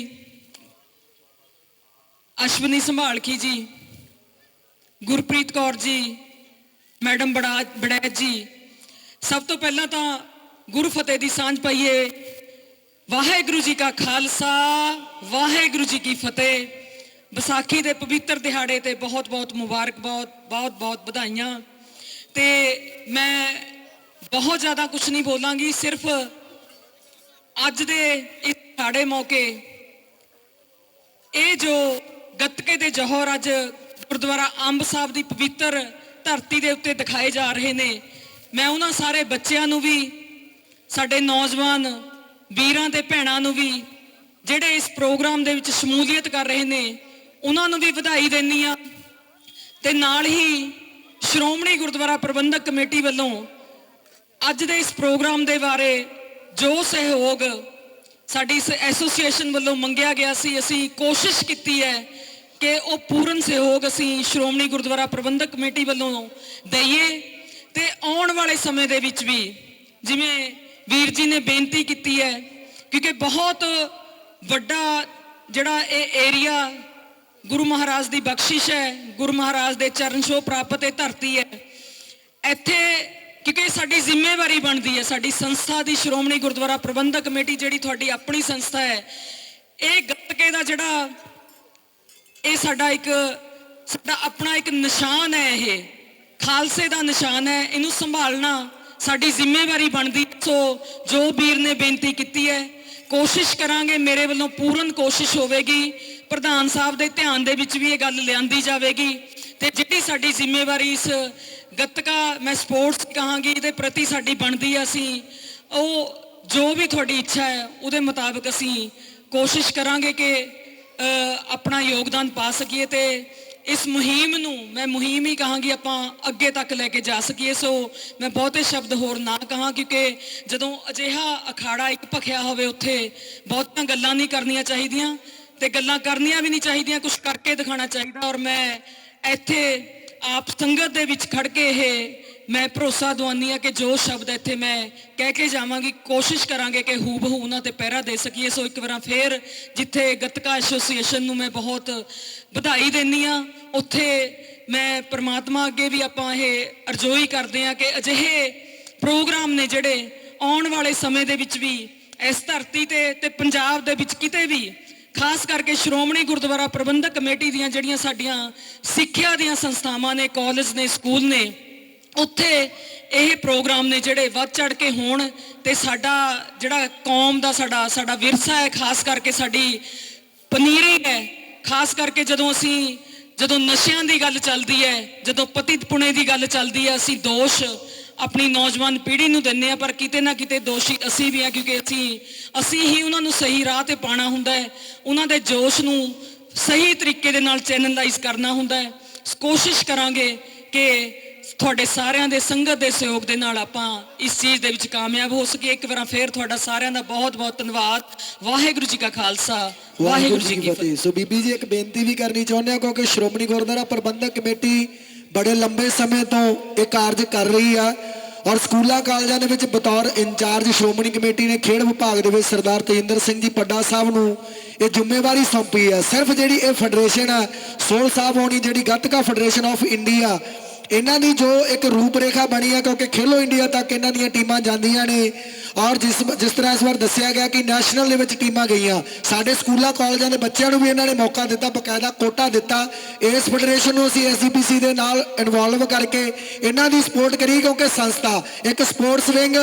ਅਸ਼ਵਨੀ ਸੰਭਾਲਖੀ ਜੀ ਗੁਰਪ੍ਰੀਤ ਕੌਰ ਜੀ, ਮੈਡਮ ਬੜਾ ਬੜੈਤ ਜੀ, ਸਭ ਤੋਂ ਪਹਿਲਾਂ ਤਾਂ ਗੁਰੂ ਫਤਿਹ ਦੀ ਸਾਂਝ ਪਾਈਏ। ਵਾਹਿਗੁਰੂ ਜੀ ਕਾ ਖਾਲਸਾ, ਵਾਹਿਗੁਰੂ ਜੀ ਕੀ ਫਤਿਹ। ਵਿਸਾਖੀ ਦੇ ਪਵਿੱਤਰ ਦਿਹਾੜੇ ਤੇ ਬਹੁਤ ਬਹੁਤ ਮੁਬਾਰਕ, ਬਹੁਤ ਬਹੁਤ ਬਹੁਤ ਵਧਾਈਆਂ। ਤੇ ਮੈਂ ਬਹੁਤ ਜ਼ਿਆਦਾ ਕੁਝ ਨਹੀਂ ਬੋਲਾਂਗੀ, ਸਿਰਫ ਅੱਜ ਦੇ ਇਸ ਦਿਹਾੜੇ ਮੌਕੇ ਇਹ ਜੋ ਗੱਤਕੇ ਦੇ ਜੋਹਰ ਅੱਜ ਗੁਰਦੁਆਰਾ ਅੰਬ ਸਾਹਿਬ ਦੀ ਪਵਿੱਤਰ ਧਰਤੀ ਦੇ ਉੱਤੇ ਦਿਖਾਏ ਜਾ ਰਹੇ ਨੇ। ਮੈਂ ਉਹਨਾਂ ਸਾਰੇ ਬੱਚਿਆਂ ਨੂੰ ਵੀ, ਸਾਡੇ ਨੌਜਵਾਨ ਵੀਰਾਂ ਤੇ ਭੈਣਾਂ ਨੂੰ ਵੀ, ਜਿਹੜੇ ਇਸ ਪ੍ਰੋਗਰਾਮ ਦੇ ਵਿੱਚ ਸ਼ਮੂਲੀਅਤ ਕਰ ਰਹੇ ਨੇ, ਉਹਨਾਂ ਨੂੰ ਵੀ ਵਧਾਈ ਦਿੰਨੀ ਆ ਤੇ ਨਾਲ ਹੀ ਸ਼੍ਰੋਮਣੀ ਗੁਰਦੁਆਰਾ ਪ੍ਰਬੰਧਕ ਕਮੇਟੀ ਵੱਲੋਂ ਅੱਜ ਦੇ ਇਸ ਪ੍ਰੋਗਰਾਮ ਦੇ ਬਾਰੇ ਜੋ ਸਹਿਯੋਗ ਸਾਡੀ ਇਸ ਐਸੋਸੀਏਸ਼ਨ ਵੱਲੋਂ ਮੰਗਿਆ ਗਿਆ ਸੀ, ਅਸੀਂ ਕੋਸ਼ਿਸ਼ ਕੀਤੀ ਹੈ ਕਿ ਉਹ ਪੂਰਨ ਸਹਿਯੋਗ ਅਸੀਂ ਸ਼੍ਰੋਮਣੀ ਗੁਰਦੁਆਰਾ ਪ੍ਰਬੰਧਕ ਕਮੇਟੀ ਵੱਲੋਂ ਦਈਏ ਤੇ ਆਉਣ ਵਾਲੇ ਸਮੇਂ ਦੇ ਵਿੱਚ ਵੀ ਜਿਵੇਂ ਵੀਰ ਜੀ ਨੇ ਬੇਨਤੀ ਕੀਤੀ ਹੈ, ਕਿਉਂਕਿ ਬਹੁਤ ਵੱਡਾ ਜਿਹੜਾ ਇਹ ਏਰੀਆ ਗੁਰੂ ਮਹਾਰਾਜ ਦੀ ਬਖਸ਼ਿਸ਼ ਹੈ, ਗੁਰੂ ਮਹਾਰਾਜ ਦੇ ਚਰਨ ਛੋਹ ਪ੍ਰਾਪਤ ਇਹ ਧਰਤੀ ਹੈ। ਇੱਥੇ ਕਿਉਂਕਿ ਸਾਡੀ ਜ਼ਿੰਮੇਵਾਰੀ ਬਣਦੀ ਹੈ, ਸਾਡੀ ਸੰਸਥਾ ਦੀ ਸ਼੍ਰੋਮਣੀ ਗੁਰਦੁਆਰਾ ਪ੍ਰਬੰਧਕ ਕਮੇਟੀ ਜਿਹੜੀ ਤੁਹਾਡੀ ਆਪਣੀ ਸੰਸਥਾ ਹੈ, ਇਹ ਗੱਤਕੇ ਦਾ ਜਿਹੜਾ ਇਹ ਸਾਡਾ ਇੱਕ, ਸਾਡਾ ਆਪਣਾ ਇੱਕ ਨਿਸ਼ਾਨ ਹੈ ਇਹ। ਖਾਲਸੇ ਦਾ ਨਿਸ਼ਾਨ ਹੈ, ਇਹਨੂੰ ਸੰਭਾਲਣਾ ਸਾਡੀ ਜ਼ਿੰਮੇਵਾਰੀ ਬਣਦੀ ਸੋ ਜੋ ਵੀਰ ਨੇ ਬੇਨਤੀ ਕੀਤੀ ਹੈ, ਕੋਸ਼ਿਸ਼ ਕਰਾਂਗੇ ਮੇਰੇ ਵੱਲੋਂ ਪੂਰਨ ਕੋਸ਼ਿਸ਼ ਹੋਵੇਗੀ। ਪ੍ਰਧਾਨ ਸਾਹਿਬ ਦੇ ਧਿਆਨ ਦੇ ਵਿੱਚ ਵੀ ਇਹ ਗੱਲ ਲਿਆਂਦੀ ਜਾਵੇਗੀ। ਤੇ ਜਿਹੜੀ ਸਾਡੀ ਜ਼ਿੰਮੇਵਾਰੀ ਇਸ ਗੱਤਕਾ, ਮੈਂ ਸਪੋਰਟਸ ਕਹਾਂਗੀ, ਇਹਦੇ ਪ੍ਰਤੀ ਸਾਡੀ ਬਣਦੀ ਹੈ ਅਸੀਂ, ਉਹ ਜੋ ਵੀ ਤੁਹਾਡੀ ਇੱਛਾ ਹੈ, ਉਹਦੇ ਮੁਤਾਬਕ ਅਸੀਂ ਕੋਸ਼ਿਸ਼ ਕਰਾਂਗੇ ਕਿ ਆਪਣਾ ਯੋਗਦਾਨ ਪਾ ਸਕੀਏ ਤੇ ਇਸ ਮੁਹਿੰਮ ਨੂੰ ਮੈਂ ਮੁਹਿੰਮ ਹੀ ਕਹਾਂਗੀ ਆਪਾਂ ਅੱਗੇ ਤੱਕ ਲੈ ਕੇ ਜਾ ਸਕੀਏ। ਸੋ ਮੈਂ ਬਹੁਤੇ ਸ਼ਬਦ ਹੋਰ ਨਾ ਕਹਾਂ ਕਿਉਂਕਿ ਜਦੋਂ ਅਜਿਹਾ ਅਖਾੜਾ ਇੱਕ ਭਖਿਆ ਹੋਵੇ ਉੱਥੇ ਬਹੁਤੀਆਂ ਗੱਲਾਂ ਨਹੀਂ ਕਰਨੀਆਂ ਚਾਹੀਦੀਆਂ ਤੇ ਗੱਲਾਂ ਕਰਨੀਆਂ ਵੀ ਨਹੀਂ ਚਾਹੀਦੀਆਂ ਕੁਝ ਕਰਕੇ ਦਿਖਾਣਾ ਚਾਹੀਦਾ। ਔਰ ਮੈਂ ਇੱਥੇ ਆਪ ਸੰਗਤ ਦੇ ਵਿੱਚ ਖੜ ਕੇ ਇਹ ਮੈਂ ਭਰੋਸਾ ਦਵਾਨੀ ਆ ਕਿ ਜੋ ਸ਼ਬਦ ਇੱਥੇ ਮੈਂ ਕਹਿ ਕੇ ਜਾਵਾਂਗੀ, ਕੋਸ਼ਿਸ਼ ਕਰਾਂਗੇ ਕਿ ਹੂ ਬਹੂ ਉਹਨਾਂ ਤੇ ਪਹਿਰਾ ਦੇ ਸਕੀਏ। ਸੋ ਇੱਕ ਵਾਰਾਂ ਫੇਰ ਜਿੱਥੇ ਗੱਤਕਾ ਐਸੋਸੀਏਸ਼ਨ ਨੂੰ ਮੈਂ ਬਹੁਤ ਵਧਾਈ ਦਿੰਨੀ ਆ ਉੱਥੇ ਮੈਂ ਪ੍ਰਮਾਤਮਾ ਅੱਗੇ ਵੀ ਆਪਾਂ ਇਹ ਅਰਜ਼ੋਈ ਕਰਦੇ ਆ ਕਿ ਅਜਿਹੇ ਪ੍ਰੋਗਰਾਮ ਨੇ ਜਿਹੜੇ ਆਉਣ ਵਾਲੇ ਸਮੇਂ ਦੇ ਵਿੱਚ ਵੀ, ਇਸ ਧਰਤੀ ਤੇ ਤੇ ਪੰਜਾਬ ਦੇ ਵਿੱਚ ਕਿਤੇ ਵੀ, ਖਾਸ ਕਰਕੇ ਸ਼੍ਰੋਮਣੀ ਗੁਰਦੁਆਰਾ ਪ੍ਰਬੰਧਕ ਕਮੇਟੀ ਦੀਆਂ ਜਿਹੜੀਆਂ ਸਾਡੀਆਂ ਸਿੱਖਿਆ ਦੀਆਂ ਸੰਸਥਾਵਾਂ ਨੇ, ਕਾਲਜ ਨੇ, ਸਕੂਲ ਨੇ ਉੱਥੇ ਇਹ ਪ੍ਰੋਗਰਾਮ ਨੇ ਜਿਹੜੇ ਵੱਧ ਚੜ ਕੇ ਹੋਣ ਤੇ ਸਾਡਾ ਜਿਹੜਾ ਕੌਮ ਦਾ ਸਾਡਾ ਸਾਡਾ ਵਿਰਸਾ ਹੈ, ਖਾਸ ਕਰਕੇ ਸਾਡੀ ਪਨੀਰੀ ਹੈ, ਖਾਸ ਕਰਕੇ ਜਦੋਂ ਅਸੀਂ, ਜਦੋਂ ਨਸ਼ਿਆਂ ਦੀ ਗੱਲ ਚੱਲਦੀ ਹੈ, ਜਦੋਂ ਪਤਿਤ ਪੁਣੇ ਦੀ ਗੱਲ ਚੱਲਦੀ ਹੈ, ਅਸੀਂ ਦੋਸ਼ ਆਪਣੀ ਨੌਜਵਾਨ ਪੀੜ੍ਹੀ ਨੂੰ ਦਿੰਨੇ ਆ ਪਰ ਕਿਤੇ ਨਾ ਕਿਤੇ ਦੋਸ਼ੀ ਅਸੀਂ ਵੀ ਆ ਕਿਉਂਕਿ ਅਸੀਂ ਅਸੀਂ ਹੀ ਉਹਨਾਂ ਨੂੰ ਸਹੀ ਰਾਹ ਤੇ ਪਾਣਾ ਹੁੰਦਾ ਹੈ, ਉਹਨਾਂ ਦੇ ਜੋਸ਼ ਨੂੰ ਸਹੀ ਤਰੀਕੇ ਦੇ ਨਾਲ ਚੈਨਲਾਈਜ਼ ਕਰਨਾ ਹੁੰਦਾ ਹੈ। ਕੋਸ਼ਿਸ਼ ਕਰਾਂਗੇ ਕਿ ਤੁਹਾਡੇ ਸਾਰਿਆਂ ਦੇ ਸੰਗਤ ਦੇ ਸਹਿਯੋਗ ਦੇ ਨਾਲ ਆਪਾਂ ਇਸ ਚੀਜ਼ ਦੇ ਵਿੱਚ ਕਾਮਯਾਬ ਹੋ ਸਕੀਏ। ਇੱਕ ਵਾਰ ਫੇਰ ਤੁਹਾਡਾ ਸਾਰਿਆਂ ਦਾ ਬਹੁਤ ਬਹੁਤ ਧੰਨਵਾਦ। ਵਾਹਿਗੁਰੂ ਜੀ ਕਾ ਖਾਲਸਾ। ਵਾਹਿਗੁਰੂ ਜੀ ਕੀ ਫਤਿਹ। ਸੋ ਬੀਬੀ ਜੀ, ਇੱਕ ਬੇਨਤੀ ਵੀ ਕਰਨੀ ਚਾਹੁੰਦੇ ਹਾਂ, ਕਿਉਂਕਿ ਸ਼੍ਰੋਮਣੀ ਗੁਰਦੁਆਰਾ ਪ੍ਰਬੰਧਕ ਕਮੇਟੀ ਬੜੇ ਲੰਬੇ ਸਮੇਂ ਤੋਂ ਇਹ ਕਾਰਜ ਕਰ ਰਹੀ ਆ ਔਰ ਸਕੂਲਾਂ ਕਾਲਜਾਂ ਦੇ ਵਿੱਚ ਬਤੌਰ ਇੰਚਾਰਜ ਸ਼੍ਰੋਮਣੀ ਕਮੇਟੀ ਨੇ ਖੇਡ ਵਿਭਾਗ ਦੇ ਵਿੱਚ ਸਰਦਾਰ ਤੇਜਿੰਦਰ ਸਿੰਘ ਜੀ ਪੱਡਾ ਸਾਹਿਬ ਨੂੰ ਇਹ ਜ਼ਿੰਮੇਵਾਰੀ ਸੌਂਪੀ ਹੈ ਸਿਰਫ ਜਿਹੜੀ ਇਹ ਫੈਡਰੇਸ਼ਨ ਆ ਸੋਲ ਸਾਹਿਬ ਹੋਣੀ ਜਿਹੜੀ ਗੱਤਕਾ ਫੈਡਰੇਸ਼ਨ ਆਫ ਇੰਡੀਆ ਇਹਨਾਂ ਦੀ ਜੋ ਇੱਕ ਰੂਪਰੇਖਾ ਬਣੀ ਹੈ ਕਿਉਂਕਿ ਖੇਲੋ ਇੰਡੀਆ ਤੱਕ ਇਹਨਾਂ ਦੀਆਂ ਟੀਮਾਂ ਜਾਂਦੀਆਂ ਨੇ। ਔਰ ਜਿਸ ਜਿਸ ਤਰ੍ਹਾਂ ਇਸ ਵਾਰ ਦੱਸਿਆ ਗਿਆ ਕਿ ਨੈਸ਼ਨਲ ਦੇ ਵਿੱਚ ਟੀਮਾਂ ਗਈਆਂ। ਸਾਡੇ ਸਕੂਲਾਂ, ਕਾਲਜਾਂ ਦੇ ਬੱਚਿਆਂ ਨੂੰ ਵੀ ਇਹਨਾਂ ਨੇ ਮੌਕਾ ਦਿੱਤਾ, ਬਕਾਇਦਾ ਕੋਟਾ ਦਿੱਤਾ। ਇਸ ਫੈਡਰੇਸ਼ਨ ਨੂੰ ਅਸੀਂ ਐਸਜੀਪੀਸੀ ਦੇ ਨਾਲ ਇਨਵੋਲਵ ਕਰਕੇ ਇਹਨਾਂ ਦੀ ਸਪੋਰਟ ਕਰੀ, ਕਿਉਂਕਿ ਸੰਸਥਾ, ਇੱਕ ਸਪੋਰਟਸ ਵਿੰਗ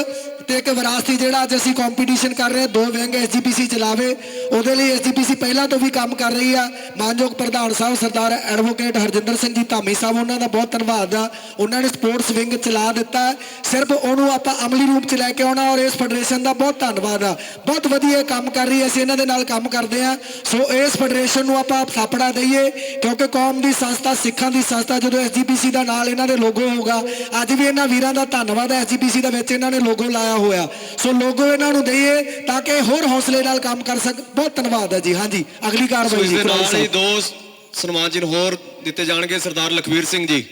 ਤੇ ਇੱਕ ਵਿਰਾਸਤੀ ਜਿਹੜਾ ਅੱਜ ਅਸੀਂ ਕੰਪੀਟੀਸ਼ਨ ਕਰ ਰਹੇ ਹਾਂ, ਦੋ ਵਿੰਗ ਐਸਜੀਪੀਸੀ ਚਲਾਵੇ, ਉਹਦੇ ਲਈ ਐਸਜੀਪੀਸੀ ਪਹਿਲਾਂ ਤੋਂ ਵੀ ਕੰਮ ਕਰ ਰਹੀ ਆ। ਮਾਨਯੋਗ ਪ੍ਰਧਾਨ ਸਾਹਿਬ ਸਰਦਾਰ ਐਡਵੋਕੇਟ ਹਰਜਿੰਦਰ ਸਿੰਘ ਜੀ ਧਾਮੀ ਸਾਹਿਬ, ਉਹਨਾਂ ਦਾ ਬਹੁਤ ਧੰਨਵਾਦ ਆ। ਉਹਨਾਂ ਨੇ ਸਪੋਰਟਸ ਵਿੰਗ ਚਲਾ ਦਿੱਤਾ। ਸਿਰਫ ਉਹਨੂੰ ਆਪਾਂ ਅਮਲੀ ਰੂਪ ਚ ਲੈ ਕੇ ਆਉਣਾ ਔਰ ਇਸ ਫੈਡਰੇਸ਼ਨ ਦਾ ਬਹੁਤ ਧੰਨਵਾਦ ਆ। ਬਹੁਤ ਵਧੀਆ ਕੰਮ ਕਰ ਰਹੀ ਹੈ ਅਸੀਂ ਇਹਨਾਂ ਦੇ ਨਾਲ ਕੰਮ ਕਰਦੇ ਆ ਸੋ ਇਸ ਫੈਡਰੇਸ਼ਨ ਨੂੰ ਆਪਾਂ ਥਾਪੜਾ ਦਈਏ ਕਿਉਂਕਿ ਕੌਮ ਦੀ ਸੰਸਥਾ ਸਿੱਖਾਂ ਦੀ ਸੰਸਥਾ ਜਦੋਂ ਐਸਜੀਪੀਸੀ ਦਾ ਨਾਲ ਇਹਨਾਂ ਦੇ ਲੋਗੋ ਹੋਗਾ ਅੱਜ ਵੀ ਇਹਨਾਂ ਵੀਰਾਂ ਦਾ ਧੰਨਵਾਦ ਹੈ ਐਸਜੀਪੀਸੀ ਦੇ ਵਿੱਚ ਇਹਨਾਂ ਨੇ ਲੋਗੋ ਲਾਇਆ ਹੋਇਆ। ਸੋ ਲੋਗੋ ਇਹਨਾਂ ਨੂੰ ਦਈਏ ਤਾਂ ਕਿ ਹੋਰ ਹੌਸਲੇ ਨਾਲ ਕੰਮ ਕਰ ਸਕ ਬਹੁਤ ਧੰਨਵਾਦ ਹੈ ਜੀ। ਹਾਂਜੀ ਅਗਲੀ ਕਾਰਵਾਈ ਜੀ ਨਾਲ ਹੀ ਸਾਹਿਬ। ਦੋ ਸਨਮਾਨ ਚਿੰਨ੍ਹ ਹੋਰ ਦਿੱਤੇ ਜਾਣਗੇ ਸਰਦਾਰ ਲਖਵੀਰ ਸਿੰਘ ਜੀ ਅ,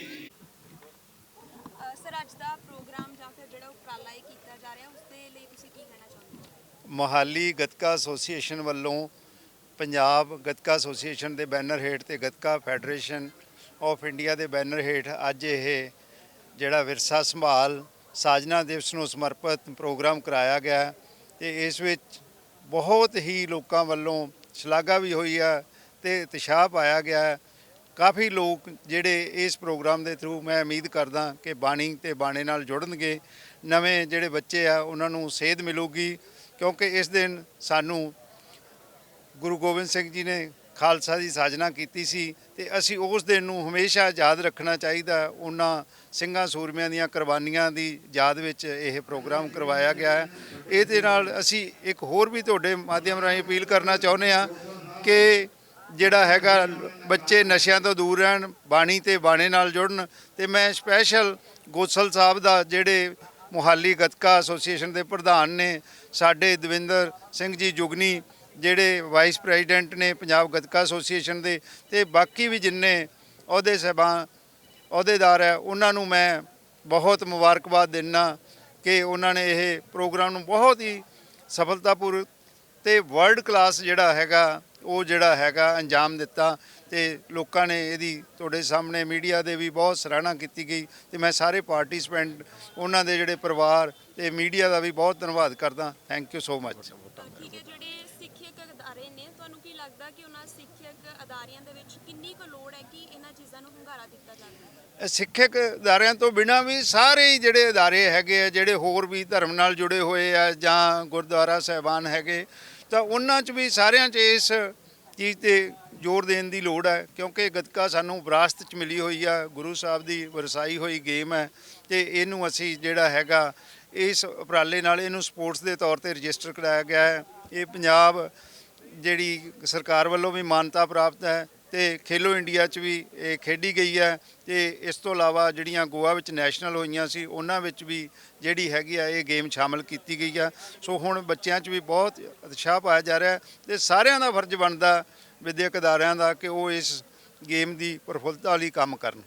ਸਰ ਅੱਜ ਦਾ ਪ੍ਰੋਗਰਾਮ ਜਾਂ ਫਿਰ ਜਿਹੜਾ ਉਪਰਾਲਾ ਇਹ ਕੀਤਾ ਜਾ ਰਿਹਾ, ਉਸ ਦੇ ਲਈ ਤੁਸੀਂ ਕੀ ਕਹਿਣਾ ਚਾਹੁੰਦੇ ਹੋ ਮੋਹਾਲੀ ਗੱਤਕਾ ਐਸੋਸੀਏਸ਼ਨ ਵੱਲੋਂ ਪੰਜਾਬ ਗੱਤਕਾ ਐਸੋਸੀਏਸ਼ਨ ਦੇ ਬੈਨਰ ਹੇਠ ਤੇ ਗੱਤਕਾ ਫੈਡਰੇਸ਼ਨ ਆਫ ਇੰਡੀਆ ਦੇ ਬੈਨਰ ਹੇਠ ਅੱਜ ਇਹ ਜਿਹੜਾ ਵਿਰਸਾ ਸੰਭਾਲ ਸਾਜਨਾ ਦਿਵਸ ਨੂੰ ਸਮਰਪਿਤ ਪ੍ਰੋਗਰਾਮ ਕਰਾਇਆ ਗਿਆ ਹੈ ਤੇ ਇਸ ਵਿੱਚ ਬਹੁਤ ਹੀ ਲੋਕਾਂ ਵੱਲੋਂ ਸ਼ਲਾਘਾ ਵੀ ਹੋਈ ਹੈ ਤੇ ਉਤਸ਼ਾਹ ਪਾਇਆ ਗਿਆ ਕਾਫੀ ਲੋਕ ਜਿਹੜੇ ਇਸ ਪ੍ਰੋਗਰਾਮ ਦੇ ਥਰੂ ਮੈਂ ਉਮੀਦ ਕਰਦਾ ਕਿ ਬਾਣੀ ਤੇ ਬਾਣੇ ਨਾਲ ਜੁੜਨਗੇ। ਨਵੇਂ ਜਿਹੜੇ ਬੱਚੇ ਆ, ਉਹਨਾਂ ਨੂੰ ਸੇਧ ਮਿਲੂਗੀ, ਕਿਉਂਕਿ ਇਸ ਦਿਨ ਸਾਨੂੰ ਗੁਰੂ ਗੋਬਿੰਦ ਸਿੰਘ ਜੀ ਨੇ ਖਾਲਸਾ ਦੀ ਸਾਜਨਾ ਕੀਤੀ ਸੀ ਤੇ ਅਸੀਂ ਉਸ ਦਿਨ ਨੂੰ ਹਮੇਸ਼ਾ ਯਾਦ ਰੱਖਣਾ ਚਾਹੀਦਾ, ਉਹਨਾਂ ਸਿੰਘਾਂ ਸੂਰਮਿਆਂ ਦੀਆਂ ਕੁਰਬਾਨੀਆਂ ਦੀ ਯਾਦ ਵਿੱਚ ਇਹ ਪ੍ਰੋਗਰਾਮ ਕਰਵਾਇਆ ਗਿਆ ਹੈ। ਇਹਦੇ ਨਾਲ ਅਸੀਂ ਇੱਕ ਹੋਰ ਵੀ ਤੁਹਾਡੇ ਮਾਧਿਅਮ ਰਾਹੀਂ ਅਪੀਲ ਕਰਨਾ ਚਾਹੁੰਦੇ ਆ ਕਿ ਜਿਹੜਾ ਹੈਗਾ ਬੱਚੇ ਨਸ਼ਿਆਂ ਤੋਂ ਦੂਰ ਰਹਿਣ, ਬਾਣੀ ਤੇ ਬਾਣੇ ਨਾਲ ਜੁੜਨ ਤੇ ਮੈਂ ਸਪੈਸ਼ਲ ਗੋਸਲ ਸਾਹਿਬ ਦਾ ਜਿਹੜੇ ਮੁਹਾਲੀ ਗੱਤਕਾ ਐਸੋਸੀਏਸ਼ਨ ਦੇ ਪ੍ਰਧਾਨ ਨੇ ਸਾਡੇ ਦਵਿੰਦਰ ਸਿੰਘ ਜੀ ਜੁਗਨੀ, ਜਿਹੜੇ ਵਾਈਸ ਪ੍ਰੈਜ਼ੀਡੈਂਟ ਨੇ ਪੰਜਾਬ ਗੱਤਕਾ ਐਸੋਸੀਏਸ਼ਨ ਦੇ ਤੇ ਬਾਕੀ ਵੀ ਜਿੰਨੇ ਅਹੁਦੇ ਸਹਿਬਾਨ, ਅਹੁਦੇਦਾਰ ਹੈ, ਉਹਨਾਂ ਨੂੰ ਮੈਂ ਬਹੁਤ ਮੁਬਾਰਕਬਾਦ ਦਿੰਦਾ ਕਿ ਉਹਨਾਂ ਨੇ ਇਹ ਪ੍ਰੋਗਰਾਮ ਨੂੰ ਬਹੁਤ ਹੀ ਸਫਲਤਾਪੂਰਵਕ ਤੇ ਵਰਲਡ ਕਲਾਸ ਜਿਹੜਾ ਹੈਗਾ, ਉਹ ਜਿਹੜਾ ਹੈਗਾ ਅੰਜਾਮ ਦਿੱਤਾ। ਤੇ ਲੋਕਾਂ ਨੇ ਇਹਦੀ ਤੁਹਾਡੇ ਸਾਹਮਣੇ ਮੀਡੀਆ ਦੇ ਵੀ ਬਹੁਤ ਸਰਾਹਨਾ ਕੀਤੀ ਗਈ ਤੇ ਮੈਂ ਸਾਰੇ ਪਾਰਟਿਸਪੈਂਟ ਉਹਨਾਂ ਦੇ ਜਿਹੜੇ ਪਰਿਵਾਰ ਤੇ ਮੀਡੀਆ ਦਾ ਵੀ ਬਹੁਤ ਧੰਨਵਾਦ ਕਰਦਾ। ਥੈਂਕ ਯੂ ਸੋ ਮਚ ਠੀਕ ਹੈ ਜਿਹੜੇ ਸਿੱਖਿਅਕ ਅਦਾਰੇ ਨੇ ਤੁਹਾਨੂੰ ਕੀ ਲੱਗਦਾ ਕਿ ਉਹਨਾਂ ਸਿੱਖਿਅਕ ਅਦਾਰਿਆਂ ਦੇ ਵਿੱਚ ਕਿੰਨੀ ਕੁ ਲੋੜ ਹੈ ਕਿ ਇਹਨਾਂ ਚੀਜ਼ਾਂ ਨੂੰ ਹੁੰਗਾਰਾ ਦਿੱਤਾ ਜਾਵੇ? ਸਿੱਖਿਅਕ ਅਦਾਰਿਆਂ ਤੋਂ ਬਿਨਾਂ ਵੀ ਸਾਰੇ ਹੀ ਜਿਹੜੇ ਅਦਾਰੇ ਹੈਗੇ ਆ ਜਿਹੜੇ ਹੋਰ ਵੀ ਧਰਮ ਨਾਲ ਜੁੜੇ ਹੋਏ ਆ ਜਾਂ ਗੁਰਦੁਆਰਾ ਸਾਹਿਬਾਨ ਹੈਗੇ ਤਾਂ ਉਹਨਾਂ 'ਚ ਵੀ ਸਾਰਿਆਂ 'ਚ ਇਸ ਚੀਜ਼ ਤੇ ਜ਼ੋਰ ਦੇਣ ਦੀ ਲੋੜ ਹੈ, ਕਿਉਂਕਿ ਗੱਤਕਾ ਸਾਨੂੰ ਵਿਰਾਸਤ 'ਚ ਮਿਲੀ ਹੋਈ ਆ, ਗੁਰੂ ਸਾਹਿਬ ਦੀ ਵਰਸਾਈ ਹੋਈ ਗੇਮ ਹੈ ਤੇ ਇਹਨੂੰ ਅਸੀਂ ਜਿਹੜਾ ਹੈਗਾ, ਇਸ ਉਪਰਾਲੇ ਨਾਲ ਇਹਨੂੰ ਸਪੋਰਟਸ ਦੇ ਤੌਰ ਤੇ ਰਜਿਸਟਰ ਕਰਾਇਆ ਗਿਆ ਹੈ। ਇਹ ਪੰਜਾਬ ਜਿਹੜੀ ਸਰਕਾਰ ਵੱਲੋਂ ਵੀ ਮਾਨਤਾ ਪ੍ਰਾਪਤ ਹੈ ਤੇ ਖੇਲੋ ਇੰਡੀਆ 'ਚ ਵੀ ਇਹ ਖੇਡੀ ਗਈ ਹੈ ਤੇ ਇਸ ਤੋਂ ਇਲਾਵਾ ਜਿਹੜੀਆਂ ਗੋਆ ਵਿੱਚ ਨੈਸ਼ਨਲ ਹੋਈਆਂ ਸੀ, ਉਹਨਾਂ ਵਿੱਚ ਵੀ ਜਿਹੜੀ ਹੈਗੀ ਆ, ਇਹ ਗੇਮ ਸ਼ਾਮਲ ਕੀਤੀ ਗਈ ਆ। ਸੋ ਹੁਣ ਬੱਚਿਆਂ 'ਚ ਵੀ ਬਹੁਤ ਉਤਸ਼ਾਹ ਪਾਇਆ ਜਾ ਰਿਹਾ ਹੈ ਤੇ ਸਾਰਿਆਂ ਦਾ ਫਰਜ਼ ਬਣਦਾ ਵਿਦਿਅਕ ਅਦਾਰਿਆਂ ਦਾ ਕਿ ਉਹ ਇਸ ਗੇਮ ਦੀ ਪ੍ਰਫੁੱਲਤਾ ਲਈ ਕੰਮ ਕਰਨ।